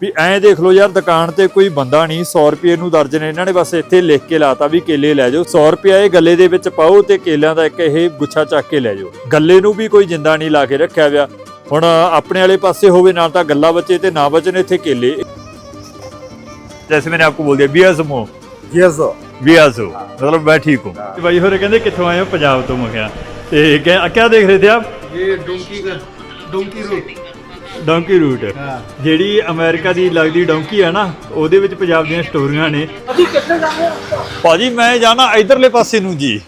ਵੀ ਐਂ ਦੇਖ ਲਓ ਯਾਰ ਦੁਕਾਨ ਤੇ ਕੋਈ ਬੰਦਾ ਨਹੀਂ 100 ਰੁਪਏ ਨੂੰ ਦਰਜਨ ਇਹਨਾਂ ਨੇ ਬਸ ਇੱਥੇ ਲਿਖ ਕੇ ਲਾਤਾ ਵੀ ਕੇਲੇ ਲੈ ਜਾਓ। 100 ਰੁਪਏ ਇਹ ਗੱਲੇ ਦੇ ਵਿੱਚ ਪਾਓ ਤੇ ਕੇਲਿਆਂ ਦਾ ਇੱਕ ਇਹ ਗੁੱਛਾ ਚੱਕ ਕੇ ਲੈ ਜਾਓ। ਗੱਲੇ ਨੂੰ ਵੀ ਕੋਈ ਜਿੰਦਾ ਨਹੀਂ ਲਾ ਕੇ ਰੱਖਿਆ ਵਿਆ। ਹੁਣ ਆਪਣੇ ਵਾਲੇ ਪਾਸੇ ਹੋਵੇ ਨਾਲ ਤਾਂ ਗੱਲਾ ਬਚੇ ਤੇ ਨਾ ਬਚਣ ਇੱਥੇ ਕੇਲੇ। ਜੈਸੇ ਮੈਨੇ ਆਪਕੋ ਬੋਲ ਦਿਆ ਬੀਆਸਮੋ ਯੈਸ ਬੀਆਸੋ ਮਤਲਬ ਮੈਂ ਠੀਕ ਹੂੰ। ਬਾਈ ਹੋਰੇ ਕਹਿੰਦੇ ਕਿੱਥੋਂ ਆਏ ਹੋ? ਪੰਜਾਬ ਤੋਂ ਮੈਂ ਤੇ ਕਿਆ ਕਿਆ ਦੇਖ ਰਹੇ ਥੇ ਆਪ? ਇਹ ਡੋਂਕੀ ਦਾ ਡੋਂਕੀ ਰੋਡ। ਡੌਂਕੀ ਰੂਟ ਜਿਹੜੀ ਅਮਰੀਕਾ ਦੀ ਲੱਗਦੀ ਡੌਂਕੀ ਆ ਨਾ ਉਹਦੇ ਵਿੱਚ ਪੰਜਾਬ ਦੀਆਂ ਸਟੋਰੀਆਂ ਨੇ। ਭਾਜੀ ਮੈਂ ਜਾਣਾ ਇਧਰਲੇ ਪਾਸੇ ਨੂੰ ਜੀ।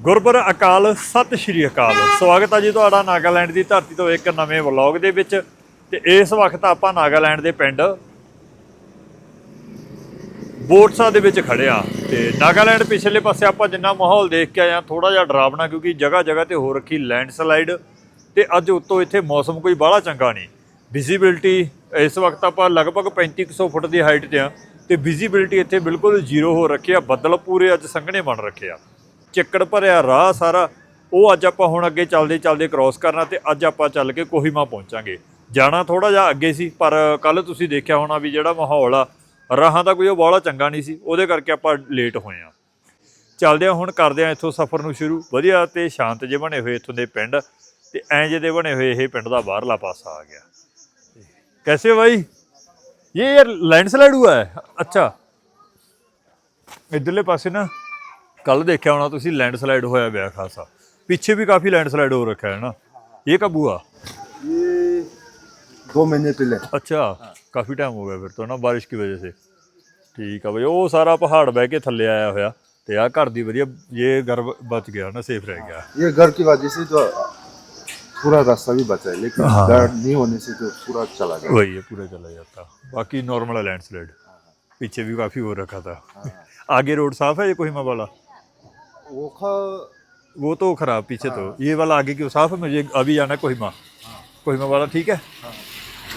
ਗੁਰਬਰ ਅਕਾਲ ਸਤਿ ਸ਼੍ਰੀ ਅਕਾਲ। ਸਵਾਗਤ ਹੈ ਜੀ ਤੁਹਾਡਾ ਨਾਗਾਲੈਂਡ ਦੀ ਧਰਤੀ ਤੋਂ ਇੱਕ ਨਵੇਂ ਵਲੌਗ ਦੇ ਵਿੱਚ। ਤੇ ਇਸ ਵਕਤ ਆਪਾਂ ਨਾਗਾਲੈਂਡ ਦੇ ਪਿੰਡ ਬੋਟਸਾ ਦੇ ਵਿੱਚ ਖੜੇ ਆ। ਤੇ ਨਾਗਾਲੈਂਡ ਪਿਛਲੇ ਪਾਸੇ ਆਪਾਂ ਜਿੰਨਾ ਮਾਹੌਲ ਦੇਖ ਕੇ ਆਏ ਆ ਥੋੜਾ ਜਿਹਾ ਡਰਾਵਣਾ ਕਿਉਂਕਿ ਜਗ੍ਹਾ ਜਗ੍ਹਾ ਤੇ ਹੋ ਰੱਖੀ ਲੈਂਡਸਲਾਈਡ। ਤੇ ਅੱਜ ਉੱਤੋਂ ਇੱਥੇ ਮੌਸਮ ਕੋਈ ਬਾਹਲਾ ਚੰਗਾ ਨਹੀਂ। ਵਿਜ਼ਿਬਿਲਟੀ ਇਸ ਵਕਤ ਆਪਾਂ ਲਗਭਗ 3500 ਫੁੱਟ ਦੀ ਹਾਈਟ ਤੇ ਆ ਤੇ ਵਿਜ਼ਿਬਿਲਟੀ ਇੱਥੇ ਬਿਲਕੁਲ ਜ਼ੀਰੋ ਹੋ ਰੱਖੀ ਆ, ਬੱਦਲ ਪੂਰੇ ਅੱਜ ਸੰਘਣੇ ਬਣ ਰੱਖੇ ਆ। ਚਿੱਕੜ ਭਰਿਆ ਰਾਹ ਸਾਰਾ, ਉਹ ਅੱਜ ਆਪਾਂ ਹੁਣ ਅੱਗੇ ਚੱਲਦੇ ਚੱਲਦੇ ਕ੍ਰਾਸ ਕਰਨਾ ਤੇ ਅੱਜ ਆਪਾਂ ਚੱਲ ਕੇ ਕੋਹੀਮਾ ਪਹੁੰਚਾਂਗੇ। ਜਾਣਾ ਥੋੜਾ ਜਿਹਾ ਅੱਗੇ ਸੀ, ਪਰ ਕੱਲ ਤੁਸੀਂ ਦੇਖਿਆ ਹੋਣਾ ਵੀ ਜਿਹੜਾ ਮਾਹੌਲ ਆ, ਰਾਹਾਂ ਦਾ ਕੋਈ ਉਹ ਬਾਹਲਾ ਚੰਗਾ ਨਹੀਂ ਸੀ, ਉਹਦੇ ਕਰਕੇ ਆਪਾਂ ਲੇਟ ਹੋਏ ਆ ਚੱਲਦੇ ਆ ਹੁਣ ਕਰਦੇ ਆ ਇੱਥੋਂ ਸਫ਼ਰ ਨੂੰ ਸ਼ੁਰੂ। ਵਧੀਆ ਤੇ ਸ਼ਾਂਤ ਜਿਹੇ ਬਣੇ ਹੋਏ ਇੱਥੋਂ ਦੇ ਪਿੰਡ। ਤੇ ਐਂ ਜਿਹੇ ਦੇ ਬਣੇ ਹੋਏ ਇਹ ਪਿੰਡ ਦਾ ਬਾਹਰਲਾ ਪਾਸਾ ਆ ਗਿਆ कैसे हो भाई ये यार लैंडस्लाइड हुआ है अच्छा ਇਧਰਲੇ ਪਾਸੇ ਨਾ ਕੱਲ ਦੇਖਿਆ ਹੋਣਾ ਤੁਸੀਂ ਲੈਂਡਸਲਾਈਡ ਹੋਇਆ ਪਿਆ ਖਾਸਾ ਪਿੱਛੇ ਵੀ ਕਾਫੀ ਲੈਂਡਸਲਾਈਡ ਹੋ ਰੱਖਿਆ ਹੈ ਨਾ ਇਹ ਕਬ हुआ ये दो महीने पहले अच्छा ਕਾਫੀ ਟਾਈਮ ਹੋ ਗਿਆ ਫਿਰ ਤੋਂ ਨਾ ਬਾਰਿਸ਼ ਦੀ ਵਜ੍ਹਾ ਸੇ ਠੀਕ ਆ ਬਈ ਉਹ ਸਾਰਾ ਪਹਾੜ ਬਹਿ ਕੇ ਥੱਲੇ ਆਇਆ ਹੋਇਆ ਤੇ ਆ ਘਰ ਦੀ ਵਧੀਆ ਇਹ ਘਰ ਬਚ ਗਿਆ ਨਾ ਸੇਫ ਰਹਿ ਗਿਆ ये घर की वजह से तो पूरा रास्ता भी बचा है लेकिन हाँ। घर नहीं होने से तो पूरा चला गया वही है पूरा चला जाता। बाकी नॉर्मल है लैंडस्लाइड पीछे भी काफ़ी हो रखा था। आगे रोड साफ़ है ये कोहिमा वाला? वो खा वो तो खराब पीछे तो। ये वाला आगे क्यों साफ़ है मुझे अभी जाना है। कोहिमा कोहिमा वाला ठीक है?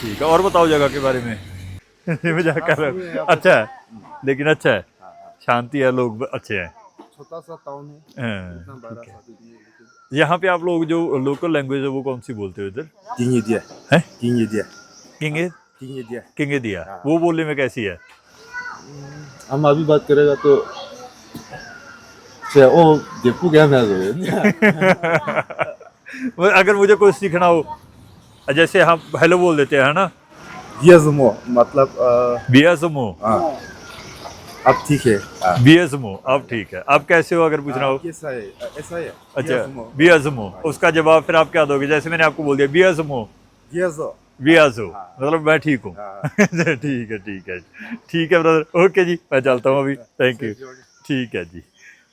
ठीक है और बताओ जगह के बारे में। मज़ाक कर रहा अच्छा है लेकिन अच्छा है। शांति है लोग अच्छे हैं। छोटा सा टाउन है। हाँ, है यहाँ पे आप लोग जो लोकल लैंग्वेज है वो कौन सी बोलते हो इधर? किंग दिया है? किंग दिया किंग? किंग दिया किंग दिया वो बोलने में कैसी है? हम अभी बात करेगा तो ओ देखू क्या मैं वो अगर मुझे कुछ सीखना हो जैसे हम हेलो बोल देते हैं ना? ये जुमो मतलब बीएसएमओ हाँ। अब ठीक है हाँ। बीएसएमओ अब ठीक है अब कैसे हो अगर पूछना हो कैसा है ऐसा है अच्छा Yazmo. बीएसएमओ उसका जवाब फिर आप क्या दोगे जैसे मैंने आपको बोल दिया बीएसएमओ Yezo. बीएसओ मतलब मैं ठीक हूँ हाँ। ठीक है ठीक है ठीक है ब्रदर ओके जी मैं चलता हूँ अभी थैंक यू ਠੀਕ ਹੈ ਜੀ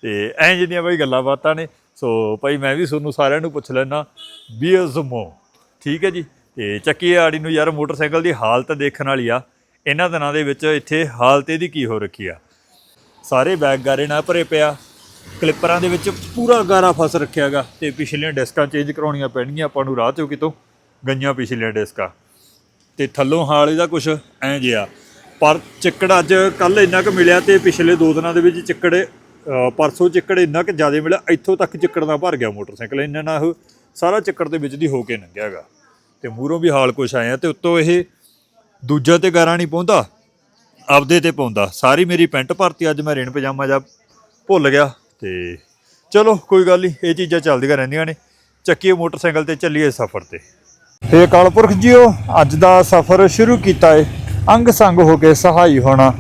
ਤੇ ਐਂ ਜਿਹੜੀਆਂ ਬਈ ਗੱਲਾਂ ਬਾਤਾਂ ਨੇ ਸੋ ਭਾਈ ਮੈਂ ਵੀ ਤੁਹਾਨੂੰ ਸਾਰਿਆਂ ਨੂੰ ਪੁੱਛ ਲੈਣਾ ਬੀਐਸਐਮਓ ਠੀਕ ਹੈ ਜੀ ਤੇ ਚੱਕੀ ਆੜੀ ਨੂੰ ਯਾਰ ਮੋਟਰਸਾਈਕਲ ਦੀ ਹਾਲਤ ਦੇਖਣ ਵਾਲੀ ਆ ਇਹਨਾਂ ਦਿਨਾਂ ਦੇ ਵਿੱਚ ਇੱਥੇ ਹਾਲਤ ਇਹਦੀ ਕੀ ਹੋ ਰੱਖੀ ਆ? ਸਾਰੇ ਬੈਗ ਗਾਰੇ ਨਾਲ ਭਰੇ ਪਿਆ। ਕਲਿੱਪਰਾਂ ਦੇ ਵਿੱਚ ਪੂਰਾ ਗਾਰਾ ਫਸ ਰੱਖਿਆਗਾ ਤੇ ਪਿਛਲੀਆਂ ਡਿਸਕਾਂ ਚੇਂਜ ਕਰਾਉਣੀਆਂ ਪੈਣਗੀਆਂ। ਆਪਾਂ ਨੂੰ ਰਾਹ ਚੋਂ ਕਿਤੋਂ ਗਈਆਂ ਪਿਛਲੀਆਂ ਡਿਸਕਾਂ। ਤੇ ਥੱਲੋਂ ਹਾਲ ਇਹਦਾ ਕੁਛ ਐਂ ਜਿਆ ਪਰ ਚਿੱਕੜ ਅੱਜ ਕੱਲ ਇੰਨਾ ਕੁ ਮਿਲਿਆ ਤੇ ਪਿਛਲੇ ਦੋ ਦਿਨਾਂ ਦੇ ਵਿੱਚ ਚਿੱਕੜ ਪਰਸੋਂ ਚਿੱਕੜ ਇੰਨਾ ਕੁ ਜ਼ਿਆਦਾ ਮਿਲਿਆ, ਇੱਥੋਂ ਤੱਕ ਚਿੱਕੜ ਨਾਲ ਭਰ ਗਿਆ ਮੋਟਰਸਾਈਕਲ। ਇੰਨਾ ਨਾ ਉਹ ਸਾਰਾ ਚਿੱਕੜ ਦੇ ਵਿੱਚ ਦੀ ਹੋ ਕੇ ਲੰਘਿਆਗਾ। ਤੇ ਮੂਹਰੋਂ ਵੀ ਹਾਲ ਕੁਛ ਆਇਆ ਤੇ ਉੱਤੋਂ ਇਹ ਦੂਜਾ ਤੇ ਗਾਰਾ ਨਹੀਂ ਪਾਉਂਦਾ। ਆਪਦੇ ਤੇ ਪਾਉਂਦਾ। ਸਾਰੀ ਮੇਰੀ ਪੈਂਟ ਭਰਤੀ, ਅੱਜ ਮੈਂ ਰੇਣ ਪਜਾਮਾ ਜਾ ਭੁੱਲ ਗਿਆ। ਤੇ ਚਲੋ, ਕੋਈ ਗੱਲ ਨਹੀਂ, ਇਹ ਚੀਜ਼ਾਂ ਚੱਲਦੀਆਂ ਰਹਿੰਦੀਆਂ ਨੇ। ਚੱਕੀਏ ਮੋਟਰਸਾਈਕਲ ਤੇ, ਚੱਲੀਏ ਸਫ਼ਰ ਤੇ। ਹੇ ਕਾਲਪੁਰਖ ਜੀਓ, ਅੱਜ ਦਾ ਸਫ਼ਰ ਸ਼ੁਰੂ ਕੀਤਾ ਏ। ਅੰਗ ਸੰਗ ਹੋ ਕੇ ਸਹਾਈ ਹੋਣਾ।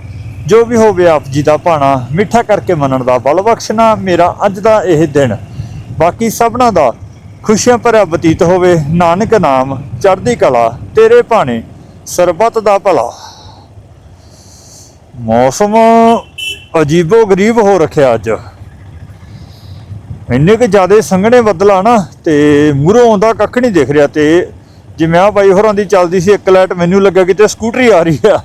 ਜੋ ਵੀ ਹੋਵੇ ਆਪ ਜੀ ਦਾ ਭਾਣਾ, ਮਿੱਠਾ ਕਰਕੇ ਮੰਨਣ ਦਾ ਬਲ ਬਖਸ਼ਣਾ ਮੇਰਾ ਅੱਜ ਦਾ ਇਹ ਦਿਨ। ਬਾਕੀ ਸਭਨਾ ਦਾ ਖੁਸ਼ੀਆਂ ਭਰਿਆ ਬਤੀਤ ਹੋਵੇ। ਨਾਨਕ ਨਾਮ, ਚੜ੍ਹਦੀ ਕਲਾ, ਤੇਰੇ ਭਾਣੇ। ਸਰਬੱਤ ਦਾ ਭਲਾ। ਮੌਸਮ ਅਜੀਬੋ ਗਰੀਬ ਹੋ ਰੱਖਿਆ ਅੱਜ। ਇੰਨੇ ਕਿ ਜਿਆਦੇ ਸੰਘਣੇ ਬੱਦਲ ਆ ਨਾ ਤੇ ਮੂਹਰੋਂ ਆਉਂਦਾ ਕੱਖ ਨਹੀਂ ਦਿਖ ਰਿਹਾ ਤੇ ਜਿਵੇਂ ਆ ਬਾਈ ਹੋਰਾਂ ਦੀ ਚੱਲਦੀ ਸੀ, ਇੱਕ ਲਾਈਟ ਮੈਨੂੰ ਲੱਗਾ ਕਿਤੇ ਸਕੂਟਰੀ ਆ ਰਹੀ ਆ।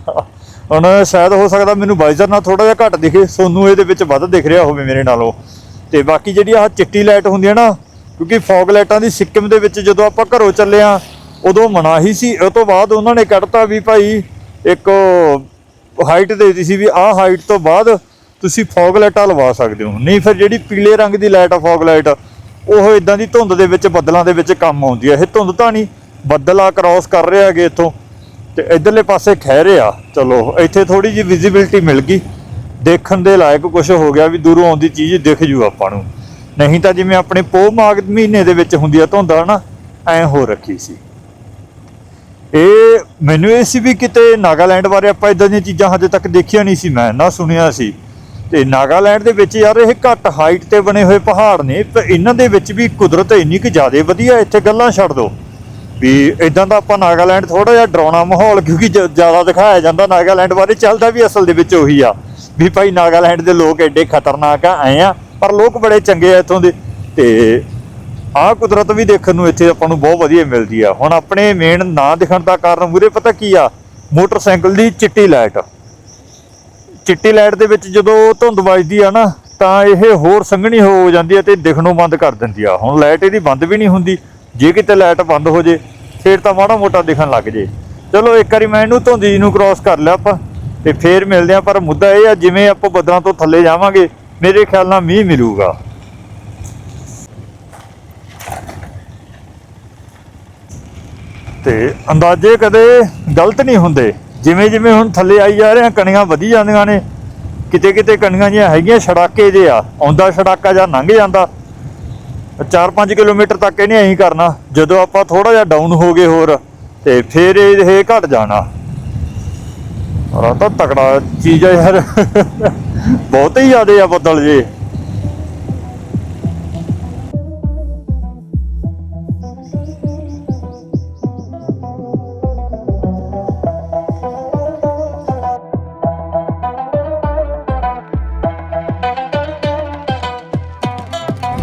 ਹੁਣ ਸ਼ਾਇਦ ਹੋ ਸਕਦਾ ਮੈਨੂੰ ਵਾਈਜ਼ਰ ਨਾਲ ਥੋੜਾ ਜਿਹਾ ਘੱਟ ਦਿਖੇ, ਸੋਨੂੰ ਇਹਦੇ ਵਿੱਚ ਵੱਧ ਦਿਖ ਰਿਹਾ ਹੋਵੇ ਮੇਰੇ ਨਾਲੋਂ। ਤੇ ਬਾਕੀ ਜਿਹੜੀ ਆਹ ਚਿੱਟੀ ਲਾਈਟ ਹੁੰਦੀ ਹੈ ਨਾ, ਕਿਉਂਕਿ ਫੌਗ ਲਾਈਟਾਂ ਦੀ ਸਿੱਕਮ ਦੇ ਵਿੱਚ ਜਦੋਂ ਆਪਾਂ ਘਰੋਂ ਚੱਲੇ ਆ ਉਦੋਂ ਮਨਾਹੀ ਸੀ। ਉਹ ਤੋਂ ਬਾਅਦ ਉਹਨਾਂ ਨੇ ਕੱਢਤਾ ਵੀ ਭਾਈ ਇੱਕ ਹਾਈਟ ਦੇ ਦਿੱਤੀ ਸੀ ਵੀ ਆਹ ਹਾਈਟ ਤੋਂ ਬਾਅਦ ਤੁਸੀਂ ਫੌਗ ਲਾਈਟਾਂ ਲਵਾ ਸਕਦੇ ਹੋ। ਨਹੀਂ ਫਿਰ ਜਿਹੜੀ ਪੀਲੇ ਰੰਗ ਦੀ ਲਾਈਟ ਆ ਫੌਗ ਲਾਈਟ ਉਹ ਇਦਾਂ ਦੀ ਧੁੰਦ ਦੇ ਵਿੱਚ, ਬੱਦਲਾਂ ਦੇ ਵਿੱਚ ਕੰਮ ਆਉਂਦੀ ਹੈ ਇਹ ਧੁੰਦ ਤਾਂ ਨਹੀਂ, ਬੱਦਲ ਆ ਕ੍ਰਾਸ ਕਰ ਰਹੇ ਹੈਗੇ ਇੱਥੋਂ ਤੇ ਇਧਰਲੇ ਪਾਸੇ ਖਹਿਰੇ ਆ ਚਲੋ, ਇੱਥੇ ਥੋੜੀ ਜਿਹੀ ਵਿਜ਼ਿਬਿਲਟੀ ਮਿਲ ਗਈ। ਦੇਖਣ ਦੇ ਲਾਇਕ ਕੁਝ ਹੋ ਗਿਆ ਵੀ ਦੂਰੋਂ ਆਉਂਦੀ ਚੀਜ਼ ਦਿਖ ਜੂ ਆਪਾਂ ਨੂੰ। ਨਹੀਂ ਤਾਂ ਜਿਵੇਂ ਆਪਣੇ ਪੋਹ ਮਾਗ ਮਹੀਨੇ ਦੇ ਵਿੱਚ ਹੁੰਦੀ ਆ ਧੁੰਦ ਨਾ ਐ ਹੋ ਰੱਖੀ ਸੀ। ਇਹ ਮੈਨੂੰ ਇਹ ਸੀ ਵੀ ਕਿਤੇ ਨਾਗਾਲੈਂਡ ਬਾਰੇ ਆਪਾਂ ਇਦਾਂ ਦੀਆਂ ਚੀਜ਼ਾਂ ਹਜੇ ਤੱਕ ਦੇਖੀਆਂ ਨਹੀਂ ਸੀ, ਮੈਂ ਨਾ ਸੁਣਿਆ ਸੀ। ਤੇ ਨਾਗਾਲੈਂਡ ਦੇ ਵਿੱਚ ਯਾਰ ਇਹ ਘੱਟ ਹਾਈਟ ਤੇ ਬਣੇ ਹੋਏ ਪਹਾੜ ਨੇ, ਪਰ ਇਹਨਾਂ ਦੇ ਵਿੱਚ ਵੀ ਕੁਦਰਤ ਇੰਨੀ ਕਿ ਜ਼ਿਆਦਾ ਵਧੀਆ, ਇੱਥੇ ਗੱਲਾਂ ਛੱਡ ਦੋ। ਵੀ ਇਦਾਂ ਦਾ ਆਪਾਂ ਨਾਗਾਲੈਂਡ ਥੋੜਾ ਜਿਹਾ ਡਰਾਉਣਾ ਮਾਹੌਲ, ਕਿਉਂਕਿ ਜ- ਜ਼ਿਆਦਾ ਦਿਖਾਇਆ ਜਾਂਦਾ ਨਾਗਾਲੈਂਡ ਬਾਰੇ, ਚੱਲਦਾ ਵੀ ਅਸਲ ਦੇ ਵਿੱਚ ਉਹੀ ਆ। ਵੀ ਭਾਈ ਨਾਗਾਲੈਂਡ ਦੇ ਲੋਕ ਐਡੇ ਖਤਰਨਾਕ ਆ, ਐ ਆ, ਪਰ ਲੋਕ ਬੜੇ ਚੰਗੇ ਆ ਇੱਥੋਂ ਦੇ। ਤੇ ਆਹ ਕੁਦਰਤ ਵੀ ਦੇਖਣ ਨੂੰ ਇੱਥੇ ਆਪਾਂ ਨੂੰ ਬਹੁਤ ਵਧੀਆ ਮਿਲਦੀ ਆ। ਹੁਣ ਆਪਣੇ ਮੇਨ ਨਾ ਦਿਖਣ ਦਾ ਕਾਰਨ ਮੂਰੇ ਪਤਾ ਕੀ ਆ? ਮੋਟਰਸਾਈਕਲ ਦੀ ਚਿੱਟੀ ਲਾਈਟ। ਚਿੱਟੀ ਲਾਈਟ ਦੇ ਵਿੱਚ ਜਦੋਂ ਧੁੰਦ ਵੱਜਦੀ ਆ ਨਾ, ਤਾਂ ਇਹ ਹੋਰ ਸੰਘਣੀ ਹੋ ਜਾਂਦੀ ਹੈ ਤੇ ਦਿਖਣੋਂ ਬੰਦ ਕਰ ਦਿੰਦੀ ਆ। ਹੁਣ ਲਾਈਟ ਇਹਦੀ ਬੰਦ ਵੀ ਨਹੀਂ ਹੁੰਦੀ। ਜੇ ਕਿਤੇ ਲਾਈਟ ਬੰਦ ਹੋ ਜੇ, ਫੇਰ ਤਾਂ ਮਾੜਾ ਮੋਟਾ ਦਿਖਣ ਲੱਗ ਜੇ। ਚਲੋ ਇੱਕ ਵਾਰੀ ਮੈਂ ਇਹਨੂੰ ਧੁੰਦੀ ਨੂੰ ਕ੍ਰਾਸ ਕਰ ਲਿਆ ਆਪਾਂ, ਤੇ ਫੇਰ ਮਿਲਦੇ ਆ। ਪਰ ਮੁੱਦਾ ਇਹ ਆ, ਜਿਵੇਂ ਆਪਾਂ ਬੱਦਲਾਂ ਤੋਂ ਥੱਲੇ ਜਾਵਾਂਗੇ, ਮੇਰੇ ਖਿਆਲ ਨਾਲ ਮੀਂਹ ਮਿਲੂਗਾ। ਤੇ ਅੰਦਾਜ਼ੇ ਕਦੇ ਗਲਤ ਨਹੀਂ ਹੁੰਦੇ। ਜਿਵੇਂ ਜਿਵੇਂ ਹੁਣ ਥੱਲੇ ਆਈ ਜਾ ਰਹੇ ਆ ਕਣੀਆਂ ਵਧੀ ਜਾਂਦੀਆਂ ਨੇ, ਕਿਤੇ ਕਿਤੇ ਕਣੀਆਂ ਜਿਹੀਆਂ ਹੈਗੀਆਂ ਛੜਾਕੇ ਜੇ ਆ, ਆਉਂਦਾ ਛੜਾਕਾ ਜਾਂ ਲੰਘ ਜਾਂਦਾ। 4-5 ਕਿਲੋਮੀਟਰ ਤੱਕ ਇਹਨੇ ਐਂ ਕਰਨਾ, ਜਦੋਂ ਆਪਾਂ ਥੋੜਾ ਜਿਹਾ ਡਾਊਨ ਹੋ ਗਏ ਹੋਰ, ਤੇ ਫਿਰ ਇਹ ਇਹ ਘਟ ਜਾਣਾ। ਔਰ ਤਾਂ ਤਕੜਾ ਚੀਜ਼ ਆ ਯਾਰ। ਬਹੁਤ ਹੀ ਜ਼ਿਆਦੇ ਆ ਬੱਦਲ ਜੇ।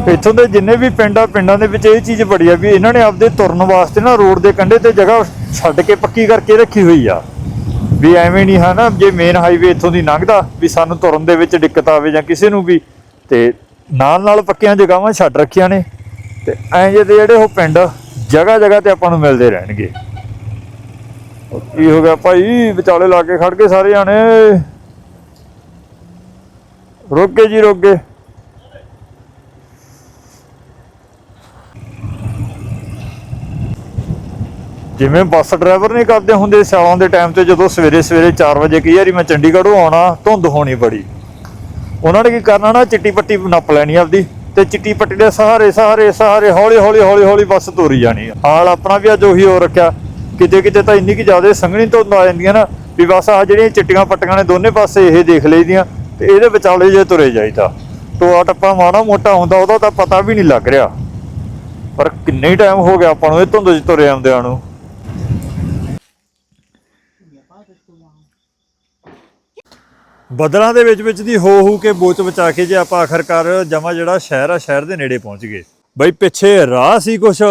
ਇੱਥੋਂ ਦੇ ਜਿੰਨੇ ਵੀ ਪਿੰਡ ਆ ਪਿੰਡਾਂ ਦੇ ਵਿੱਚ ਇਹ ਚੀਜ਼ ਬੜੀ ਆ ਵੀ ਇਹਨਾਂ ਨੇ ਆਪਦੇ ਤੁਰਨ ਵਾਸਤੇ ਨਾ ਰੋਡ ਦੇ ਕੰਢੇ ਤੇ ਜਗ੍ਹਾ ਛੱਡ ਕੇ ਪੱਕੀ ਕਰਕੇ ਰੱਖੀ ਹੋਈ ਆ। ਵੀ ਐਵੇਂ ਨਹੀਂ ਹੈ ਨਾ ਜੇ ਮੇਨ ਹਾਈਵੇ ਇੱਥੋਂ ਦੀ ਲੰਘਦਾ, ਵੀ ਸਾਨੂੰ ਤੁਰਨ ਦੇ ਵਿੱਚ ਦਿੱਕਤ ਆਵੇ ਜਾਂ ਕਿਸੇ ਨੂੰ ਵੀ, ਤੇ ਨਾਲ ਨਾਲ ਪੱਕੀਆਂ ਜਗ੍ਹਾਵਾਂ ਛੱਡ ਰੱਖੀਆਂ ਨੇ, ਤੇ ਐਂ ਜਿਹੇ ਦੇ ਜਿਹੜੇ ਉਹ ਪਿੰਡ ਜਗ੍ਹਾ ਜਗ੍ਹਾ ਤੇ ਆਪਾਂ ਨੂੰ ਮਿਲਦੇ ਰਹਿਣਗੇ। ਉਹ ਕੀ ਹੋ ਗਿਆ ਭਾਈ? ਵਿਚਾਲੇ ਲਾ ਕੇ ਖੜ ਕੇ ਸਾਰੇ ਜਾਣੇ। ਰੋਕੇ ਜੀ, ਰੁਕ ਗਏ। ਜਿਵੇਂ ਬੱਸ ਡਰਾਈਵਰ ਨਹੀਂ ਕਰਦੇ ਹੁੰਦੇ ਸਿਆਲਾਂ ਦੇ ਟਾਈਮ ਤੇ ਜਦੋਂ ਸਵੇਰੇ ਸਵੇਰੇ 4 ਵਜੇ ਕਈ ਵਾਰੀ ਮੈਂ ਚੰਡੀਗੜ੍ਹੋਂ ਆਉਣਾ, ਧੁੰਦ ਹੋਣੀ ਬੜੀ। ਉਹਨਾਂ ਨੇ ਕੀ ਕਰਨਾ ਨਾ, ਚਿੱਟੀ ਪੱਟੀ ਨੱਪ ਲੈਣੀ ਆਪਦੀ ਤੇ ਚਿੱਟੀ ਪੱਟੀ ਦੇ ਸਹਾਰੇ ਸਹਾਰੇ ਸਹਾਰੇ ਹੌਲੀ ਹੌਲੀ ਹੌਲੀ ਹੌਲੀ ਬੱਸ ਤੋਰੀ ਜਾਣੀ ਆ। ਹਾਲ ਆਪਣਾ ਵੀ ਅੱਜ ਉਹੀ ਹੋ ਰੱਖਿਆ। ਕਿਤੇ ਕਿਤੇ ਤਾਂ ਇੰਨੀ ਕਿ ਜ਼ਿਆਦਾ ਸੰਘਣੀ ਧੁੰਦ ਆ ਜਾਂਦੀਆਂ ਨਾ ਵੀ ਬਸ ਆ ਜਿਹੜੀਆਂ ਚਿੱਟੀਆਂ ਪੱਟੀਆਂ ਨੇ ਦੋਨੇ ਪਾਸੇ ਇਹ ਦੇਖ ਲਈਦੀਆਂ ਤੇ ਇਹਦੇ ਵਿਚਾਲੇ ਜੇ ਤੁਰੇ ਜਾਈਦਾ। ਟੋਆ ਟੱਪਾ ਮਾੜਾ ਮੋਟਾ ਹੁੰਦਾ, ਉਹਦਾ ਤਾਂ ਪਤਾ ਵੀ ਨਹੀਂ ਲੱਗ ਰਿਹਾ। ਪਰ ਕਿੰਨੇ ਟਾਈਮ ਹੋ ਗਿਆ ਆਪਾਂ ਨੂੰ ਇਹ ਧੁੰਦ 'ਚ ਤੁਰੇ ਆਉਂਦਿਆਂ ਨੂੰ। ਬਦਲਾਂ ਦੇ ਵਿੱਚ ਵਿੱਚ ਦੀ ਹੋ ਹੋ ਕੇ ਬੋਚ ਬਚਾ ਕੇ ਜੇ ਆਪਾਂ ਆਖਰਕਾਰ ਜਮਾ ਜਿਹੜਾ ਸ਼ਹਿਰ ਆ, ਸ਼ਹਿਰ ਦੇ ਨੇੜੇ ਪਹੁੰਚ ਗਏ। ਬਈ ਪਿੱਛੇ ਰਾਹ ਸੀ ਕੁਛ।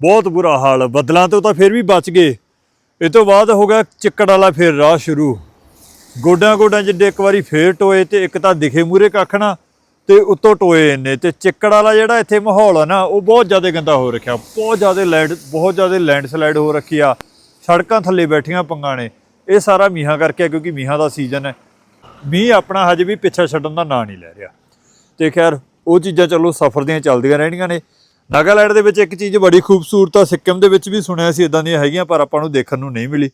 ਬਹੁਤ ਬੁਰਾ ਹਾਲ। ਬਦਲਾਂ ਤੋਂ ਤਾਂ ਫਿਰ ਵੀ ਬਚ ਗਏ। ਇਹ ਤੋਂ ਬਾਅਦ ਹੋ ਗਿਆ ਚਿੱਕੜ ਵਾਲਾ ਫਿਰ ਰਾਹ ਸ਼ੁਰੂ। ਗੋਡਾਂ ਗੋਡਾਂ ਜਿੱਡੇ ਇੱਕ ਵਾਰੀ ਫੇਰ ਟੋਏ ਤੇ ਇੱਕ ਤਾਂ ਦਿਖੇ ਮੂਰੇ ਕੱਖ ਨਾ, ਤੇ ਉੱਤੋਂ ਟੋਏ ਇੰਨੇ। ਤੇ ਚਿੱਕੜ ਵਾਲਾ ਜਿਹੜਾ ਇੱਥੇ ਮਾਹੌਲ ਆ ਨਾ, ਉਹ ਬਹੁਤ ਜ਼ਿਆਦਾ ਗੰਦਾ ਹੋ ਰੱਖਿਆ। ਬਹੁਤ ਜ਼ਿਆਦਾ ਲੈਂਡ, ਬਹੁਤ ਜ਼ਿਆਦਾ ਲੈਂਡਸਲਾਈਡ ਹੋ ਰੱਖੀ ਆ। ਸੜਕਾਂ ਥੱਲੇ ਬੈਠੀਆਂ ਪੰਗਾਂ ਨੇ। ਇਹ ਸਾਰਾ ਮੀਹਾਂ ਕਰਕੇ ਕਿਉਂਕਿ ਮੀਹਾਂ ਦਾ ਸੀਜ਼ਨ ਹੈ। ਮੀਂਹ ਆਪਣਾ ਹਜੇ ਵੀ ਪਿੱਛਾ ਛੱਡਣ ਦਾ ਨਾਂ ਨਹੀਂ ਲੈ ਰਿਹਾ। ਤੇ ਖੈਰ, ਉਹ ਚੀਜ਼ਾਂ ਚਲੋ ਸਫ਼ਰ ਦੀਆਂ ਚੱਲਦੀਆਂ ਰਹਿਣੀਆਂ ਨੇ। ਨਾਗਾਲੈਂਡ ਦੇ ਵਿੱਚ ਇੱਕ ਚੀਜ਼ ਬੜੀ ਖੂਬਸੂਰਤ ਆ ਸਿੱਕਮ ਦੇ ਵਿੱਚ ਵੀ ਸੁਣਿਆ ਸੀ ਇਦਾਂ ਦੀਆਂ ਹੈਗੀਆਂ, ਪਰ ਆਪਾਂ ਨੂੰ ਦੇਖਣ ਨੂੰ ਨਹੀਂ ਮਿਲੀ।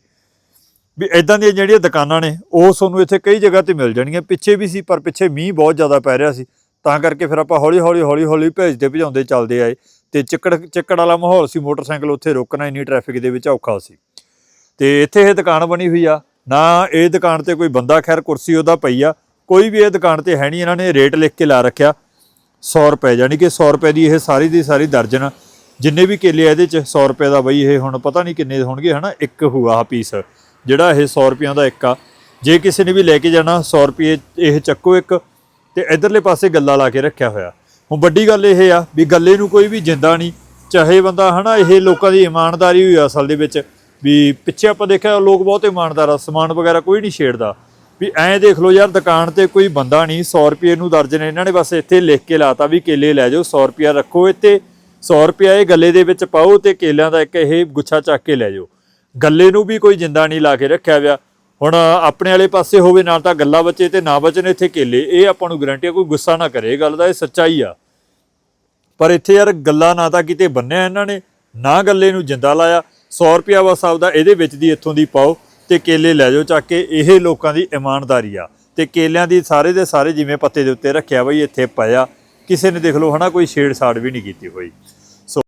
ਵੀ ਇਦਾਂ ਦੀਆਂ ਜਿਹੜੀਆਂ ਦੁਕਾਨਾਂ ਨੇ, ਉਹ ਤੁਹਾਨੂੰ ਇੱਥੇ ਕਈ ਜਗ੍ਹਾ ਤੇ ਮਿਲ ਜਾਣਗੀਆਂ। ਪਿੱਛੇ ਵੀ ਸੀ, ਪਰ ਪਿੱਛੇ ਮੀਂਹ ਬਹੁਤ ਜ਼ਿਆਦਾ ਪੈ ਰਿਹਾ ਸੀ। ਤਾਂ ਕਰਕੇ ਫਿਰ ਆਪਾਂ ਹੌਲੀ ਹੌਲੀ ਹੌਲੀ ਹੌਲੀ ਭੇਜਦੇ, ਭਜਾਉਂਦੇ ਚੱਲਦੇ ਆਏ। ਤੇ ਚਿੱਕੜ ਚਿੱਕੜ ਵਾਲਾ ਮਾਹੌਲ ਸੀ, ਮੋਟਰਸਾਈਕਲ ਉੱਥੇ ਰੋਕਣਾ, ਇੰਨੀ ਟ੍ਰੈਫਿਕ ਦੇ ਵਿੱਚ ਔਖਾ ਸੀ। ਤੇ ਇੱਥੇ ਇਹ ਦੁਕਾਨ ਬਣੀ ਹੋਈ ਆ। ਨਾ ਇਹ ਦੁਕਾਨ ਤੇ ਕੋਈ ਬੰਦਾ, ਖੈਰ ਕੁਰਸੀ ਉਹਦਾ ਪਈ ਆ, ਕੋਈ ਵੀ ਇਹ ਦੁਕਾਨ ਤੇ ਹੈ ਨਹੀਂ, ਇਹਨਾਂ ਨੇ ਰੇਟ ਲਿਖ ਕੇ ਲਾ ਰੱਖਿਆ। 100 ਰੁਪਏ, ਯਾਨੀ ਕਿ 100 ਰੁਪਏ ਦੀ ਇਹ ਸਾਰੀ ਦੀ ਸਾਰੀ ਦਰਜਨ, ਜਿੰਨੇ ਵੀ ਕੇਲੇ ਆ ਇਹਦੇ ਚ 100 ਰੁਪਏ ਦਾ ਬਈ ਇਹ ਹੁਣ ਪਤਾ ਨਹੀਂ ਕਿੰਨੇ ਹੋਣਗੇ, ਹਨਾ? ਇੱਕ ਹੋਊਗਾ ਪੀਸ ਜਿਹੜਾ ਇਹ 100 ਰੁਪਈਆਂ ਦਾ ਇੱਕ ਆ। ਜੇ ਕਿਸੇ ਨੇ ਵੀ ਲੈ ਕੇ ਜਾਣਾ 100 ਰੁਪਏ ਇਹ ਚੱਕੋ ਇੱਕ, ਤੇ ਇਧਰਲੇ ਪਾਸੇ ਗੱਲਾ ਲਾ ਕੇ ਰੱਖਿਆ ਹੋਇਆ। ਹੁਣ ਵੱਡੀ ਗੱਲ ਇਹ ਆ, ਵੀ ਗੱਲੇ ਨੂੰ ਕੋਈ ਵੀ ਜਿੰਦਾ ਨਹੀਂ, ਚਾਹੇ ਬੰਦਾ, ਹਨਾ, ਇਹ ਲੋਕਾਂ ਦੀ ਇਮਾਨਦਾਰੀ ਹੋਈ ਅਸਲ ਦੇ ਵਿੱਚ ਵੀ ਪਿੱਛੇ ਆਪਾਂ ਦੇਖਿਆ ਲੋਕ ਬਹੁਤ ਇਮਾਨਦਾਰ ਆ, ਸਮਾਨ ਵਗੈਰਾ ਕੋਈ ਨਹੀਂ ਛੇੜਦਾ। ਵੀ ਐਂ ਦੇਖ ਲਓ ਯਾਰ, ਦੁਕਾਨ ਤੇ ਕੋਈ ਬੰਦਾ ਨਹੀਂ 100 ਰੁਪਏ ਨੂੰ ਦਰਜਨ ਇਹਨਾਂ ਨੇ ਬਸ ਇੱਥੇ ਲਿਖ ਕੇ ਲਾਤਾ ਵੀ ਕੇਲੇ ਲੈ ਜਾਓ 100 ਰੁਪਿਆ ਰੱਖੋ ਇੱਥੇ 100 ਰੁਪਿਆ ਇਹ ਗੱਲੇ ਦੇ ਵਿੱਚ ਪਾਓ ਤੇ ਕੇਲਿਆਂ ਦਾ ਇੱਕ ਇਹ ਗੁੱਛਾ ਚੱਕ ਕੇ ਲੈ ਜਾਓ। ਗੱਲੇ ਨੂੰ ਵੀ ਕੋਈ ਜਿੰਦਾ ਨਹੀਂ ਲਾ ਕੇ ਰੱਖਿਆ ਹੋਇਆ। ਹੁਣ ਆਪਣੇ ਵਾਲੇ ਪਾਸੇ ਹੋਵੇ ਨਾ ਤਾਂ ਗੱਲਾ ਬਚੇ ਤੇ ਨਾ ਬਚਣ ਇੱਥੇ ਕੇਲੇ, ਇਹ ਆਪਾਂ ਨੂੰ ਗਰੰਟੀ ਆ, ਕੋਈ ਗੁੱਸਾ ਨਾ ਕਰੇ, ਇਹ ਗੱਲ ਦਾ ਇਹ ਸੱਚਾਈ ਆ। ਪਰ ਇੱਥੇ ਯਾਰ ਗੱਲਾਂ ਨਾ ਤਾਂ ਕਿਤੇ ਬੰਨਿਆ ਇਹਨਾਂ ਨੇ, ਨਾ ਗੱਲੇ ਨੂੰ ਜਿੰਦਾ ਲਾਇਆ। 100 ਰੁਪਿਆ ਬਸ ਆਪਦਾ ਇਹਦੇ ਵਿੱਚ ਦੀ ਇੱਥੋਂ ਦੀ ਪਾਓ ਤੇ ਕੇਲੇ ਲੈ ਜਾਓ ਚੱਕ ਕੇ, ਇਹ ਲੋਕਾਂ ਦੀ ਇਮਾਨਦਾਰੀ ਆ। ਤੇ ਕੇਲਿਆਂ ਦੀ ਸਾਰੇ ਦੇ ਸਾਰੇ ਜਿਵੇਂ ਪੱਤੇ ਦੇ ਉੱਤੇ ਰੱਖਿਆ ਬਈ, ਇੱਥੇ ਪਿਆ ਕਿਸੇ ਨੇ ਦੇਖ ਲਓ ਹਨਾ, ਕੋਈ ਛੇੜਛਾੜ ਵੀ ਨਹੀਂ ਕੀਤੀ ਹੋਈ। ਸੋ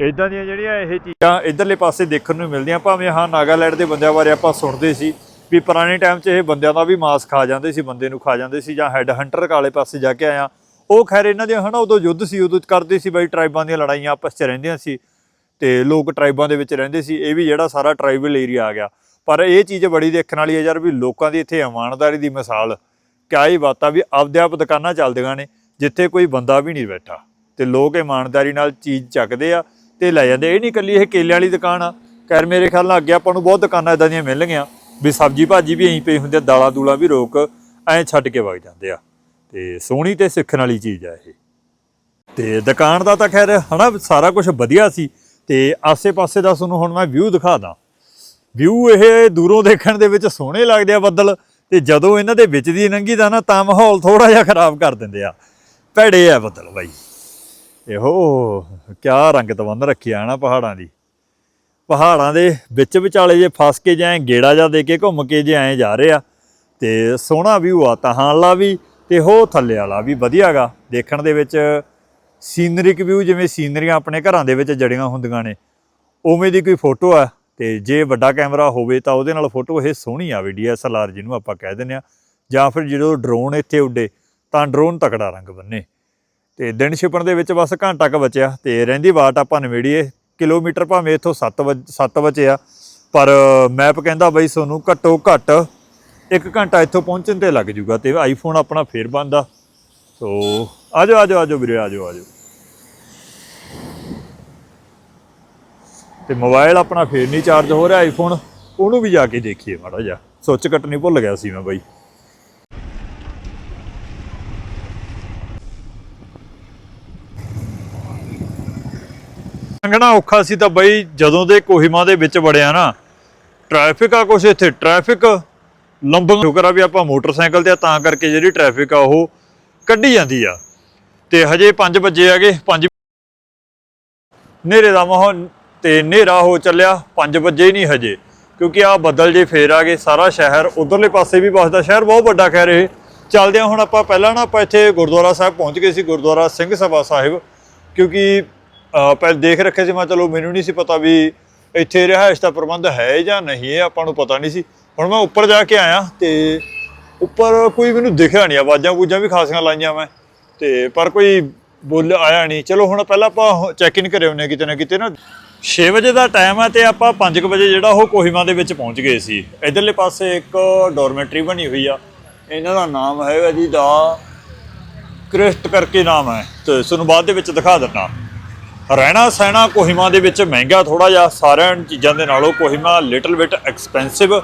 ਇਦਾਂ ਦੀਆਂ ਜਿਹੜੀਆਂ ਇਹ ਚੀਜ਼ਾਂ ਇਧਰਲੇ ਪਾਸੇ ਦੇਖਣ ਨੂੰ ਮਿਲਦੀਆਂ, ਭਾਵੇਂ ਹਾਂ ਨਾਗਾਲੈਂਡ ਦੇ ਬੰਦਿਆਂ ਬਾਰੇ ਆਪਾਂ ਸੁਣਦੇ ਸੀ ਵੀ ਪੁਰਾਣੇ ਟਾਈਮ 'ਚ ਇਹ ਬੰਦਿਆਂ ਦਾ ਵੀ ਮਾਸ ਖਾ ਜਾਂਦੇ ਸੀ, ਬੰਦੇ ਨੂੰ ਖਾ ਜਾਂਦੇ ਸੀ, ਜਾਂ ਹੈੱਡ ਹੰਟਰ ਕਾਲੇ ਪਾਸੇ ਜਾ ਕੇ ਆਇਆ। ਉਹ ਖੈਰ ਇਹਨਾਂ ਦੇ ਹਨਾ, ਉਦੋਂ ਯੁੱਧ ਸੀ, ਉਦੋਂ ਕਰਦੇ ਸੀ ਬਈ, ਟਰਾਈਬਾਂ ਦੀਆਂ ਲੜਾਈਆਂ ਆਪਸ 'ਚ ਰਹਿੰਦੀਆਂ ਸੀ। ਤੇ ਲੋਕ ਟਰਾਈਬਾਂ ਦੇ ਵਿੱਚ ਰਹਿੰਦੇ ਸੀ, ਇਹ ਵੀ ਜਿਹੜਾ ਸਾਰਾ ਟਰਾਈਬਲ ਏਰੀਆ ਆ ਗਿਆ। ਪਰ ਇਹ ਚੀਜ਼ ਬੜੀ ਦੇਖਣ ਵਾਲੀ ਹੈ ਯਾਰ ਵੀ ਲੋਕਾਂ ਦੀ ਇੱਥੇ ਇਮਾਨਦਾਰੀ ਦੀ ਮਿਸਾਲ, ਕਿਆ ਹੀ ਬਾਤਾਂ ਵੀ ਆਪਦੇ ਆਪ ਦੁਕਾਨਾਂ ਚੱਲਦੀਆਂ ਨੇ, ਜਿੱਥੇ ਕੋਈ ਬੰਦਾ ਵੀ ਨਹੀਂ ਬੈਠਾ। ਤੇ ਲੋਕ ਇਮਾਨਦਾਰੀ ਨਾਲ ਚੀਜ਼ ਚੱਕਦੇ ਆ ਤੇ ਲੈ ਜਾਂਦੇ। ਇਹ ਨਹੀਂ ਕੱਲੀ ਇਹ ਕੇਲੇ ਵਾਲੀ ਦੁਕਾਨ ਆ। ਖੈਰ, ਮੇਰੇ ਖਿਆਲ ਨਾਲ ਅੱਗੇ ਆਪਾਂ ਨੂੰ ਬਹੁਤ ਦੁਕਾਨਾਂ ਇਦਾਂ ਦੀਆਂ ਮਿਲਣਗੀਆਂ, ਵੀ ਸਬਜੀ ਭਾਜੀ ਵੀ ਐਂ ਪਈ ਹੁੰਦੀ ਆ, ਦਾਲਾਂ ਦੂਲਾਂ ਵੀ ਰੋਕ ਐਂ ਛੱਡ ਕੇ ਵਗ ਜਾਂਦੇ ਆ। ਤੇ ਸੋਹਣੀ ਤੇ ਸਿੱਖਣ ਵਾਲੀ ਚੀਜ਼ ਆ ਇਹ। ਤੇ ਦੁਕਾਨ ਦਾ ਤਾਂ ਖੈਰ, ਹਨਾ, ਸਾਰਾ ਕੁਝ ਵਧੀਆ ਸੀ। ਤੇ ਆਸੇ-ਪਾਸੇ ਦਾ ਤੁਹਾਨੂੰ ਹੁਣ ਮੈਂ ਵਿਊ ਦਿਖਾਦਾ ਵਿਊ ਇਹ ਦੂਰੋਂ ਦੇਖਣ ਦੇ ਵਿੱਚ ਸੋਹਣੇ ਲੱਗਦੇ ਆ ਬੱਦਲ ਤੇ ਜਦੋਂ ਇਹਨਾਂ ਦੇ ਵਿੱਚ ਦੀ ਲੰਘੀ ਦਾ ਨਾ, ਤਾਂ ਮਾਹੌਲ ਥੋੜਾ ਜਿਹਾ ਖਰਾਬ ਕਰ ਦਿੰਦੇ ਆ। ਭੈੜੇ ਆ ਬੱਦਲ ਬਾਈ। ਇਹੋ, ਕਿਆ ਰੰਗਤ ਬੰਨ ਰੱਖਿਆ ਨਾ ਪਹਾੜਾਂ ਦੀ। ਪਹਾੜਾਂ ਦੇ ਵਿੱਚ ਵਿਚਾਲੇ ਜੇ ਫਸ ਕੇ ਜਾਏ ਗੇੜਾ ਜਾ ਦੇ ਕੇ ਘੁੰਮ ਕੇ ਜੇ ਐਂ ਜਾ ਰਹੇ ਆ, ਤੇ ਸੋਹਣਾ ਵਿਊ ਆ। ਤਹਾਂ ਵਾਲਾ ਵੀ ਤੇ ਹੋ ਥੱਲੇ ਵਾਲਾ ਵੀ ਵਧੀਆਗਾ ਦੇਖਣ ਦੇ ਵਿੱਚ ਸੀਨਰਿਕ ਵਿਊ ਜਿਵੇਂ ਸੀਨਰੀਆਂ ਆਪਣੇ ਘਰਾਂ ਦੇ ਵਿੱਚ ਜੜੀਆਂ ਹੁੰਦੀਆਂ ਨੇ, ਉਵੇਂ ਦੀ ਕੋਈ ਫੋਟੋ ਆ? ਤੇ ਜੇ ਵੱਡਾ ਕੈਮਰਾ ਹੋਵੇ ਤਾਂ ਉਹਦੇ ਨਾਲ ਫੋਟੋ ਇਹ ਸੋਹਣੀ ਆਵੇ ਡੀਐਸਐਲਆਰ ਜਿਹਨੂੰ ਆਪਾਂ ਕਹਿ ਦਿੰਦੇ ਆ। ਜਾਂ ਫਿਰ ਜਦੋਂ ਡਰੋਨ ਇੱਥੇ ਉੱਡੇ, ਤਾਂ ਡਰੋਨ ਤਕੜਾ ਰੰਗ ਬੰਨੇ। ਤੇ ਦਿਨ ਛਿਪਣ ਦੇ ਵਿੱਚ ਬਸ ਘੰਟਾ ਕ ਬਚਿਆ ਤੇ ਰਹਿੰਦੀ ਵਾਟ ਆਪਾਂ ਨਵੇੜੀਏ, ਕਿਲੋਮੀਟਰ ਭਾਵੇਂ ਇੱਥੋਂ 7 7 ਬਚਿਆ ਪਰ ਮੈਪ ਕਹਿੰਦਾ ਬਈ ਤੁਹਾਨੂੰ ਘੱਟੋ ਘੱਟ 1 ਘੰਟਾ ਇੱਥੋਂ ਪਹੁੰਚਣ ਤੇ ਲੱਗ ਜੂਗਾ ਤੇ ਆਈਫੋਨ ਆਪਣਾ ਫੇਰ ਬੰਦ ਸੋ ਆਜੋ ਆਜੋ ਆਜੋ ਵੀਰੇ, ਆਜੋ ਆਜੋ। ਤੇ ਮੋਬਾਈਲ ਆਪਣਾ ਫੇਰ ਨਹੀਂ ਚਾਰਜ ਹੋ ਰਿਹਾ ਆਈਫੋਨ ਉਹਨੂੰ ਵੀ ਜਾ ਕੇ ਦੇਖੀਏ ਮਾੜਾ ਜਿਹਾ। ਸੁੱਚ ਕੱਟਣੀ ਭੁੱਲ ਗਿਆ ਸੀ ਮੈਂ ਬਾਈ। ਲੰਘਣਾ ਔਖਾ ਸੀ ਤਾਂ ਬਈ, ਜਦੋਂ ਦੇ ਕੋਹਿਮਾ ਦੇ ਵਿੱਚ ਵੜਿਆ ਨਾ ਟ੍ਰੈਫਿਕ ਆ ਕੁਛ ਇੱਥੇ ਟ੍ਰੈਫਿਕ ਲੰਬਾ ਸ਼ੁਕਰ ਆ ਵੀ ਆਪਾਂ ਮੋਟਰਸਾਈਕਲ ਤੇ ਤਾਂ ਕਰਕੇ ਜਿਹੜੀ ਟ੍ਰੈਫਿਕ ਆ ਉਹ ਕੱਢੀ ਜਾਂਦੀ ਆ। ਤੇ ਹਜੇ 5 ਵਜੇ ਹੈਗੇ 5 ਹਨੇਰੇ ਦਾ ਮਾਹੌਲ ਤੇ ਹਨੇਰਾ ਹੋ ਚੱਲਿਆ 5 ਵਜੇ ਹੀ ਨਹੀਂ ਹਜੇ। ਕਿਉਂਕਿ ਆ ਬੱਦਲ ਜੇ ਫੇਰ ਆ ਗਏ, ਸਾਰਾ ਸ਼ਹਿਰ ਉਧਰਲੇ ਪਾਸੇ ਵੀ ਵਸਦਾ, ਸ਼ਹਿਰ ਬਹੁਤ ਵੱਡਾ ਕਹਿ ਰਹੇ ਚੱਲਦੇ ਹਾਂ ਹੁਣ ਆਪਾਂ ਪਹਿਲਾਂ ਨਾ ਆਪਾਂ ਇੱਥੇ ਗੁਰਦੁਆਰਾ ਸਾਹਿਬ ਪਹੁੰਚ ਗਏ ਸੀ, ਗੁਰਦੁਆਰਾ ਸਿੰਘ ਸਭਾ ਸਾਹਿਬ। ਕਿਉਂਕਿ, ਅਹ ਪਹਿਲ ਦੇਖ ਰੱਖਿਆ ਸੀ ਮੈਂ, ਚਲੋ ਮੈਨੂੰ ਨਹੀਂ ਸੀ ਪਤਾ ਵੀ ਇੱਥੇ ਰਿਹਾਇਸ਼ ਦਾ ਪ੍ਰਬੰਧ ਹੈ ਜਾਂ ਨਹੀਂ, ਇਹ ਆਪਾਂ ਨੂੰ ਪਤਾ ਨਹੀਂ ਸੀ। ਹੁਣ ਮੈਂ ਉੱਪਰ ਜਾ ਕੇ ਆਇਆ ਤੇ ਉੱਪਰ ਕੋਈ ਮੈਨੂੰ ਦਿਖਿਆ ਨਹੀਂ, ਆਵਾਜ਼ਾਂ ਬੂਜਾਂ ਵੀ ਖਾਸੀਆਂ ਲਾਈਆਂ ਮੈਂ। ਤੇ ਪਰ ਕੋਈ ਬੋਲ ਆਇਆ ਨਹੀਂ। ਚਲੋ, ਹੁਣ ਪਹਿਲਾਂ ਆਪਾਂ ਚੈੱਕ ਇਨ ਕਰੇ ਹੁੰਨੇ ਕਿਤੇ ਨਾ ਕਿਤੇ ਨਾ। 6 ਵਜੇ ਦਾ ਟਾਈਮ ਹੈ ਤੇ ਆਪਾਂ 5 ਵਜੇ ਜਿਹੜਾ ਉਹ ਕੋਹਿਮਾ ਦੇ ਵਿੱਚ ਪਹੁੰਚ ਗਏ ਸੀ। ਇਧਰਲੇ ਪਾਸੇ ਇੱਕ ਡੋਰਮੈਟਰੀ ਬਣੀ ਹੋਈ ਆ। ਇਹਨਾਂ ਦਾ ਨਾਮ ਹੈਗਾ ਜੀ ਦਾ ਕ੍ਰਿਸਟ ਕਰਕੇ ਨਾਮ ਹੈ। ਤੇ ਤੁਹਾਨੂੰ ਬਾਅਦ ਦੇ ਵਿੱਚ ਦਿਖਾ ਦਿੰਦਾ। ਰਹਿਣਾ ਸਹਿਣਾ ਕੋਹਿਮਾ ਦੇ ਵਿੱਚ ਮਹਿੰਗਾ ਥੋੜਾ ਜਿਹਾ। ਸਾਰਿਆਂ ਚੀਜ਼ਾਂ ਦੇ ਨਾਲੋਂ ਕੋਹਿਮਾ ਲਿਟਲ ਬਿਟ ਐਕਸਪੈਂਸਿਵ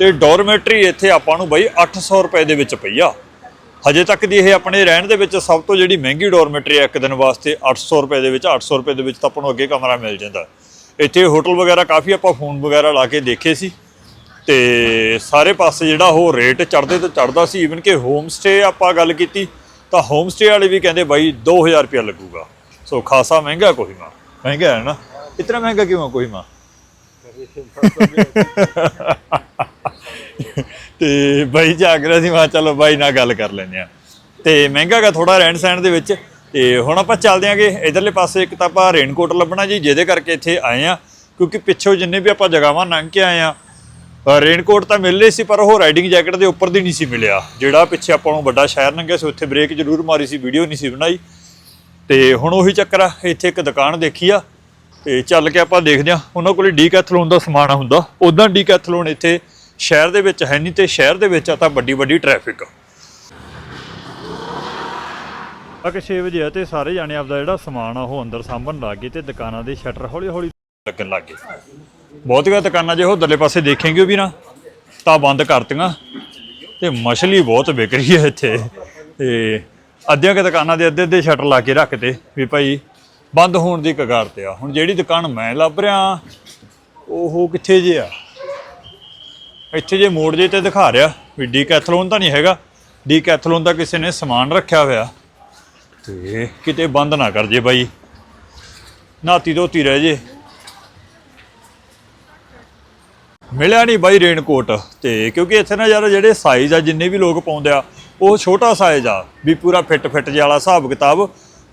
ਤੇ ਡੋਰਮੈਟਰੀ ਇੱਥੇ ਆਪਾਂ ਨੂੰ ਬਈ 800 ਰੁਪਏ ਦੇ ਵਿੱਚ ਪਈ ਆ। ਹਜੇ ਤੱਕ ਦੀ ਇਹ ਆਪਣੇ ਰਹਿਣ ਦੇ ਵਿੱਚ ਸਭ ਤੋਂ ਜਿਹੜੀ ਮਹਿੰਗੀ ਡੋਰਮੈਟਰੀ ਹੈ ਇੱਕ ਦਿਨ ਵਾਸਤੇ 800 ਰੁਪਏ ਦੇ ਵਿੱਚ 800 ਰੁਪਏ ਦੇ ਵਿੱਚ ਤਾਂ ਆਪਾਂ ਨੂੰ ਅੱਗੇ ਕਮਰਾ ਮਿਲ ਜਾਂਦਾ। ਇੱਥੇ ਹੋਟਲ ਵਗੈਰਾ ਕਾਫੀ ਆਪਾਂ ਫੋਨ ਵਗੈਰਾ ਲਾ ਕੇ ਦੇਖੇ ਸੀ। ਤੇ ਸਾਰੇ ਪਾਸੇ ਜਿਹੜਾ ਉਹ ਰੇਟ ਚੜਦੇ ਤੋਂ ਚੜਦਾ ਸੀ। ਈਵਨ ਕਿ ਹੋਮ ਸਟੇ ਆਪਾਂ ਗੱਲ ਕੀਤੀ, ਤਾਂ ਹੋਮ ਸਟੇ ਵਾਲੇ ਵੀ ਕਹਿੰਦੇ ਬਾਈ 2000 ਰੁਪਏ ਲੱਗੂਗਾ। ਸੋ ਖਾਸਾ ਮਹਿੰਗਾ ਕੋਹਿਮਾ ਮਹਿੰਗਾ ਹੈ ਨਾ? ਇਤਨਾ ਮਹਿੰਗਾ ਕਿਉਂ ਹੈ। ਕੋਹਿਮਾ ਤੇ ਬਾਈ ਜਾਗ ਰਿਹਾ ਸੀ, ਮੈਂ ਕਿਹਾ ਚਲੋ ਬਾਈ ਨਾਲ ਗੱਲ ਕਰ ਲੈਂਦੇ ਆ ਤੇ ਮਹਿੰਗਾ ਗਾ ਥੋੜਾ ਰਹਿਣ ਸਹਿਣ ਦੇ ਵਿੱਚ। ਤੇ ਹੁਣ ਆਪਾਂ ਚੱਲਦੇ ਆਂਗੇ ਇਧਰਲੇ ਪਾਸੇ ਇੱਕ ਤਾਂ ਆਪਾਂ ਰੇਨਕੋਟ ਲੱਭਣਾ ਜੀ, ਜਿਹਦੇ ਕਰਕੇ ਇੱਥੇ ਆਏ ਆ ਕਿਉਂਕਿ ਪਿੱਛੋਂ ਜਿੰਨੇ ਵੀ ਆਪਾਂ ਜਗਾਵਾਂ ਲੰਘ ਕੇ ਆਏ ਆ ਰੇਨਕੋਟ ਤਾਂ ਮਿਲ ਰਹੇ ਸੀ, ਪਰ ਉਹ ਰਾਈਡਿੰਗ ਜੈਕਟ ਦੇ ਉੱਪਰ ਦੀ ਨਹੀਂ ਸੀ ਮਿਲਿਆ। ਜਿਹੜਾ ਪਿੱਛੇ ਆਪਾਂ ਨੂੰ ਵੱਡਾ ਸ਼ਹਿਰ ਲੰਘਿਆ ਸੀ, ਉੱਥੇ ਬ੍ਰੇਕ ਜ਼ਰੂਰ ਮਾਰੀ ਸੀ ਵੀਡੀਓ ਨਹੀਂ ਸੀ ਬਣਾਈ। ਤੇ ਹੁਣ ਉਹੀ ਚੱਕਰ ਆ, ਇੱਥੇ ਇੱਕ ਦੁਕਾਨ ਦੇਖੀ ਆ। ਤੇ ਚੱਲ ਕੇ ਆਪਾਂ ਦੇਖਦੇ ਆ ਉਹਨਾਂ ਕੋਲੇ ਡੀਕੈਥਲੋਨ ਦਾ ਸਮਾਨ ਹੁੰਦਾ। ਉਦਾਂ ਡੀਕੈਥਲੋਨ ਇੱਥੇ ਸ਼ਹਿਰ ਦੇ ਵਿੱਚ ਹੈ ਨਹੀਂ ਤੇ ਸ਼ਹਿਰ ਦੇ ਵਿੱਚ ਆ ਤਾਂ ਵੱਡੀ ਵੱਡੀ ਟ੍ਰੈਫਿਕ ਤੱਕ 6 ਵਜੇ ਆ ਤੇ ਸਾਰੇ ਜਾਣੇ ਆਪਦਾ ਜਿਹੜਾ ਸਮਾਨ ਆ ਉਹ ਅੰਦਰ ਸਾਂਭਣ ਲੱਗ ਗਏ ਤੇ ਦੁਕਾਨਾਂ ਦੇ ਸ਼ਟਰ ਹੌਲੀ ਹੌਲੀ ਲੱਗਣ ਲੱਗ ਗਏ। ਬਹੁਤੀਆਂ ਦੁਕਾਨਾਂ ਜੇ ਉਧਰਲੇ ਪਾਸੇ ਦੇਖੇਂਗੇ ਵੀ ਨਾ ਤਾਂ ਬੰਦ ਕਰਤੀਆਂ ਤੇ ਮਛਲੀ ਬਹੁਤ ਵਿਕ ਰਹੀ ਹੈ ਇੱਥੇ। ਤੇ ਅੱਧੀਆਂ ਕਿ ਦੁਕਾਨਾਂ ਦੇ ਅੱਧੇ ਅੱਧੇ ਸ਼ਟਰ ਲਾ ਕੇ ਰੱਖਤੇ ਵੀ ਭਾਈ ਬੰਦ ਹੋਣ ਦੀ ਕਗਾਰ ਤੇ ਆ। ਹੁਣ ਜਿਹੜੀ ਦੁਕਾਨ ਮੈਂ ਲੱਭ ਰਿਹਾ ਉਹ ਕਿੱਥੇ ਜੇ ਆ? ਇੱਥੇ ਜੇ ਮੋੜ ਜੇ ਤੇ ਦਿਖਾ ਰਿਹਾ ਵੀ ਡੀਕੈਥਲੋਨ ਤਾਂ ਨਹੀਂ ਹੈਗਾ। ਡੀਕੈਥਲੋਨ ਦਾ ਕਿਸੇ ਨੇ ਸਮਾਨ ਰੱਖਿਆ ਹੋਇਆ। ਤੇ ਕਿਤੇ ਬੰਦ ਨਾ ਕਰ ਜੇ ਬਾਈ। ਨਾਤੀ ਧੋਤੀ ਰਹਿ ਜੇ। ਮਿਲਿਆ ਨਹੀਂ ਬਾਈ ਰੇਨਕੋਟ ਤੇ ਕਿਉਂਕਿ ਇੱਥੇ ਨਾ ਯਾਰ ਜਿਹੜੇ ਸਾਈਜ਼ ਆ ਜਿੰਨੇ ਵੀ ਲੋਕ ਪਾਉਂਦੇ ਆ ਉਹ ਛੋਟਾ ਸਾਈਜ਼ ਆ ਵੀ ਪੂਰਾ ਫਿੱਟ ਫਿੱਟ ਜਿਹਾ ਵਾਲਾ ਹਿਸਾਬ ਕਿਤਾਬ।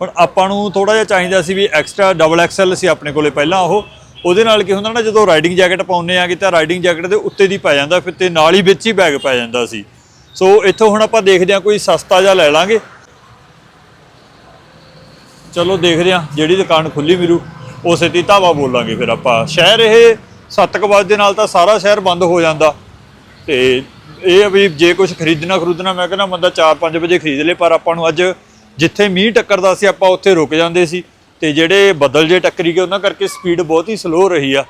ਹੁਣ ਆਪਾਂ ਨੂੰ ਥੋੜਾ ਜਿਹਾ ਚਾਹੀਦਾ ਸੀ ਵੀ ਐਕਸਟਰਾ ਡਬਲ ਐਕਸਐਲ ਸੀ ਆਪਣੇ ਕੋਲੇ ਪਹਿਲਾਂ ਉਹ। ਉਹਦੇ ਨਾਲ ਕੀ ਹੁੰਦਾ ਨਾ, ਜਦੋਂ ਰਾਈਡਿੰਗ ਜੈਕਟ ਪਾਉਂਦੇ ਆ ਕਿ ਤਾਂ ਰਾਈਡਿੰਗ ਜੈਕਟ ਦੇ ਉੱਤੇ ਦੀ ਪੈ ਜਾਂਦਾ, ਫਿਰ ਤੇ ਨਾਲ ਹੀ ਵਿੱਚ ਹੀ ਬੈਗ ਪੈ ਜਾਂਦਾ ਸੀ। ਸੋ ਇੱਥੋਂ ਹੁਣ ਆਪਾਂ ਦੇਖਦੇ ਆ ਕੋਈ ਸਸਤਾ ਜਿਹਾ ਲੈ ਲਾਂਗੇ। ਚਲੋ ਦੇਖਦੇ ਆ ਜਿਹੜੀ ਦੁਕਾਨ ਖੁੱਲੀ ਮਿਲੂ, ਉਸੇ ਦੀ ਧਾਵਾ ਬੋਲਾਂਗੇ ਫਿਰ ਆਪਾਂ। ਸ਼ਹਿਰ ਇਹ 7 ਵਜੇ ਦੇ ਨਾਲ ਤਾਂ ਸਾਰਾ ਸ਼ਹਿਰ ਬੰਦ ਹੋ ਜਾਂਦਾ। ਤੇ ਇਹ ਆ ਵੀ ਜੇ ਕੁਝ ਖਰੀਦਣਾ ਖਰੀਦਣਾ, ਮੈਂ ਕਹਿੰਦਾ ਬੰਦਾ 4-5 ਵਜੇ ਖਰੀਦ ਲੇ, ਪਰ ਆਪਾਂ ਨੂੰ ਅੱਜ ਜਿੱਥੇ ਮੀਂਹ ਟੱਕਰਦਾ ਸੀ, ਆਪਾਂ ਉੱਥੇ ਰੁਕ ਜਾਂਦੇ ਸੀ। ਤੇ ਜਿਹੜੇ ਬੱਦਲ ਜੇ ਟੱਕਰੀ ਗਏ ਉਹਨਾਂ ਕਰਕੇ ਸਪੀਡ ਬਹੁਤ ਹੀ ਸਲੋ ਰਹੀ ਆ।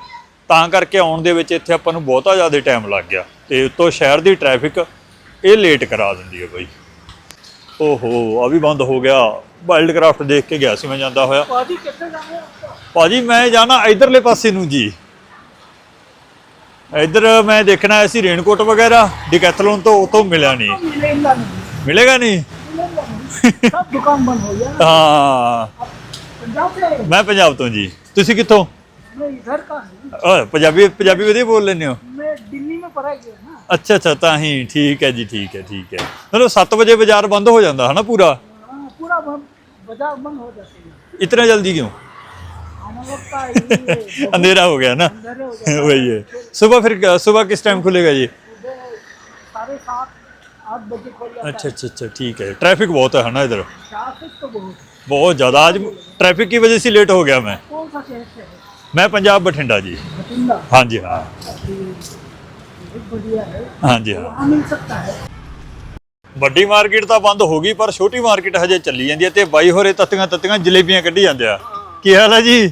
ਤਾਂ ਕਰਕੇ ਆਉਣ ਦੇ ਵਿੱਚ ਇੱਥੇ ਆਪਾਂ ਨੂੰ ਬਹੁਤਾ ਜ਼ਿਆਦਾ ਟਾਈਮ ਲੱਗ ਗਿਆ। ਤੇ ਉਤੋਂ ਸ਼ਹਿਰ ਦੀ ਟ੍ਰੈਫਿਕ ਇਹ ਲੇਟ ਕਰਾ ਦਿੰਦੀ ਹੈ ਬਾਈ। ਓਹੋ ਆ ਵੀ ਬੰਦ ਹੋ ਗਿਆ। ਵਾਈਲਡ ਕਰਾਫਟ ਦੇਖ ਕੇ ਗਿਆ ਸੀ ਮੈਂ ਜਾਂਦਾ ਹੋਇਆ। ਭਾਜੀ ਕਿੱਥੇ ਜਾਂਦੇ ਹੋ? ਮੈਂ ਜਾਣਾ ਇਧਰਲੇ ਪਾਸੇ ਨੂੰ ਜੀ। ਇਧਰ ਮੈਂ ਦੇਖਣਾ ਸੀ ਰੇਨਕੋਟ ਵਗੈਰਾ ਡਿਕੈਥਲੋਨ ਤੋਂ ਉਤੋਂ ਮਿਲਿਆ ਨਹੀਂ। ਮਿਲੇਗਾ ਨਹੀਂ। ਸਭ ਦੁਕਾਨ ਬੰਦ ਹੋ ਗਿਆ ਹਾਂ। ਮੈਂ ਪੰਜਾਬ ਤੋਂ ਜੀ ਤੁਸੀਂ ਕਿੱਥੋਂ मैं इधर का हूँ ਓਏ ਪੰਜਾਬੀ ਪੰਜਾਬੀ ਵਧੀਆ ਬੋਲ ਲੈਂਦੇ ਹੋ मैं दिल्ली में पढ़ाई किया ना ਅੱਛਾ ਅੱਛਾ ਤਾਂ ਹੀ ਠੀਕ ਹੈ ਜੀ ਠੀਕ ਹੈ ਠੀਕ ਹੈ ਮਤਲਬ 7 ਵਜੇ ਬਾਜ਼ਾਰ ਬੰਦ ਹੋ ਜਾਂਦਾ ਹਨਾ ਪੂਰਾ हाँ, पूरा बंद- बाजार बंद हो जाते हैं ਇਤਨਾ ਜਲਦੀ ਕਿਉਂ आने वक्त का ये अंधेरा हो गया ना अंदर हो जाता वही है सुबह फिर सुबह किस टाइम खुलेगा ये है साढ़े सात आठ बजे खोल जाता अच्छा अच्छा अच्छा ठीक है ट्रैफिक बहुत है ना इधर है ट्रैफिक तो बहुत बहुत ज़्यादा आज ट्रैफिक की वजह से लेट हो गया मैं कौन सा शहर से है मैं पंजाब बठिंडा जी बठिंडा हाँ जी हाँ बहुत बढ़िया है हाँ जी हाँ वहाँ मिल सकता है ਵੱਡੀ ਮਾਰਕੀਟ ਤਾਂ ਬੰਦ ਹੋ ਗਈ ਪਰ ਛੋਟੀ ਮਾਰਕੀਟ ਹਜੇ ਚੱਲੀ ਜਾਂਦੀ ਹੈ ਤੇ ਬਾਈ ਹੋਰੇ ਤੱਤੀਆਂ ਤੱਤੀਆਂ ਜਲੇਬੀਆਂ ਕੱਢੀ ਜਾਂਦੇ ਆ ਕੀ ਹਾਲ ਹੈ ਜੀ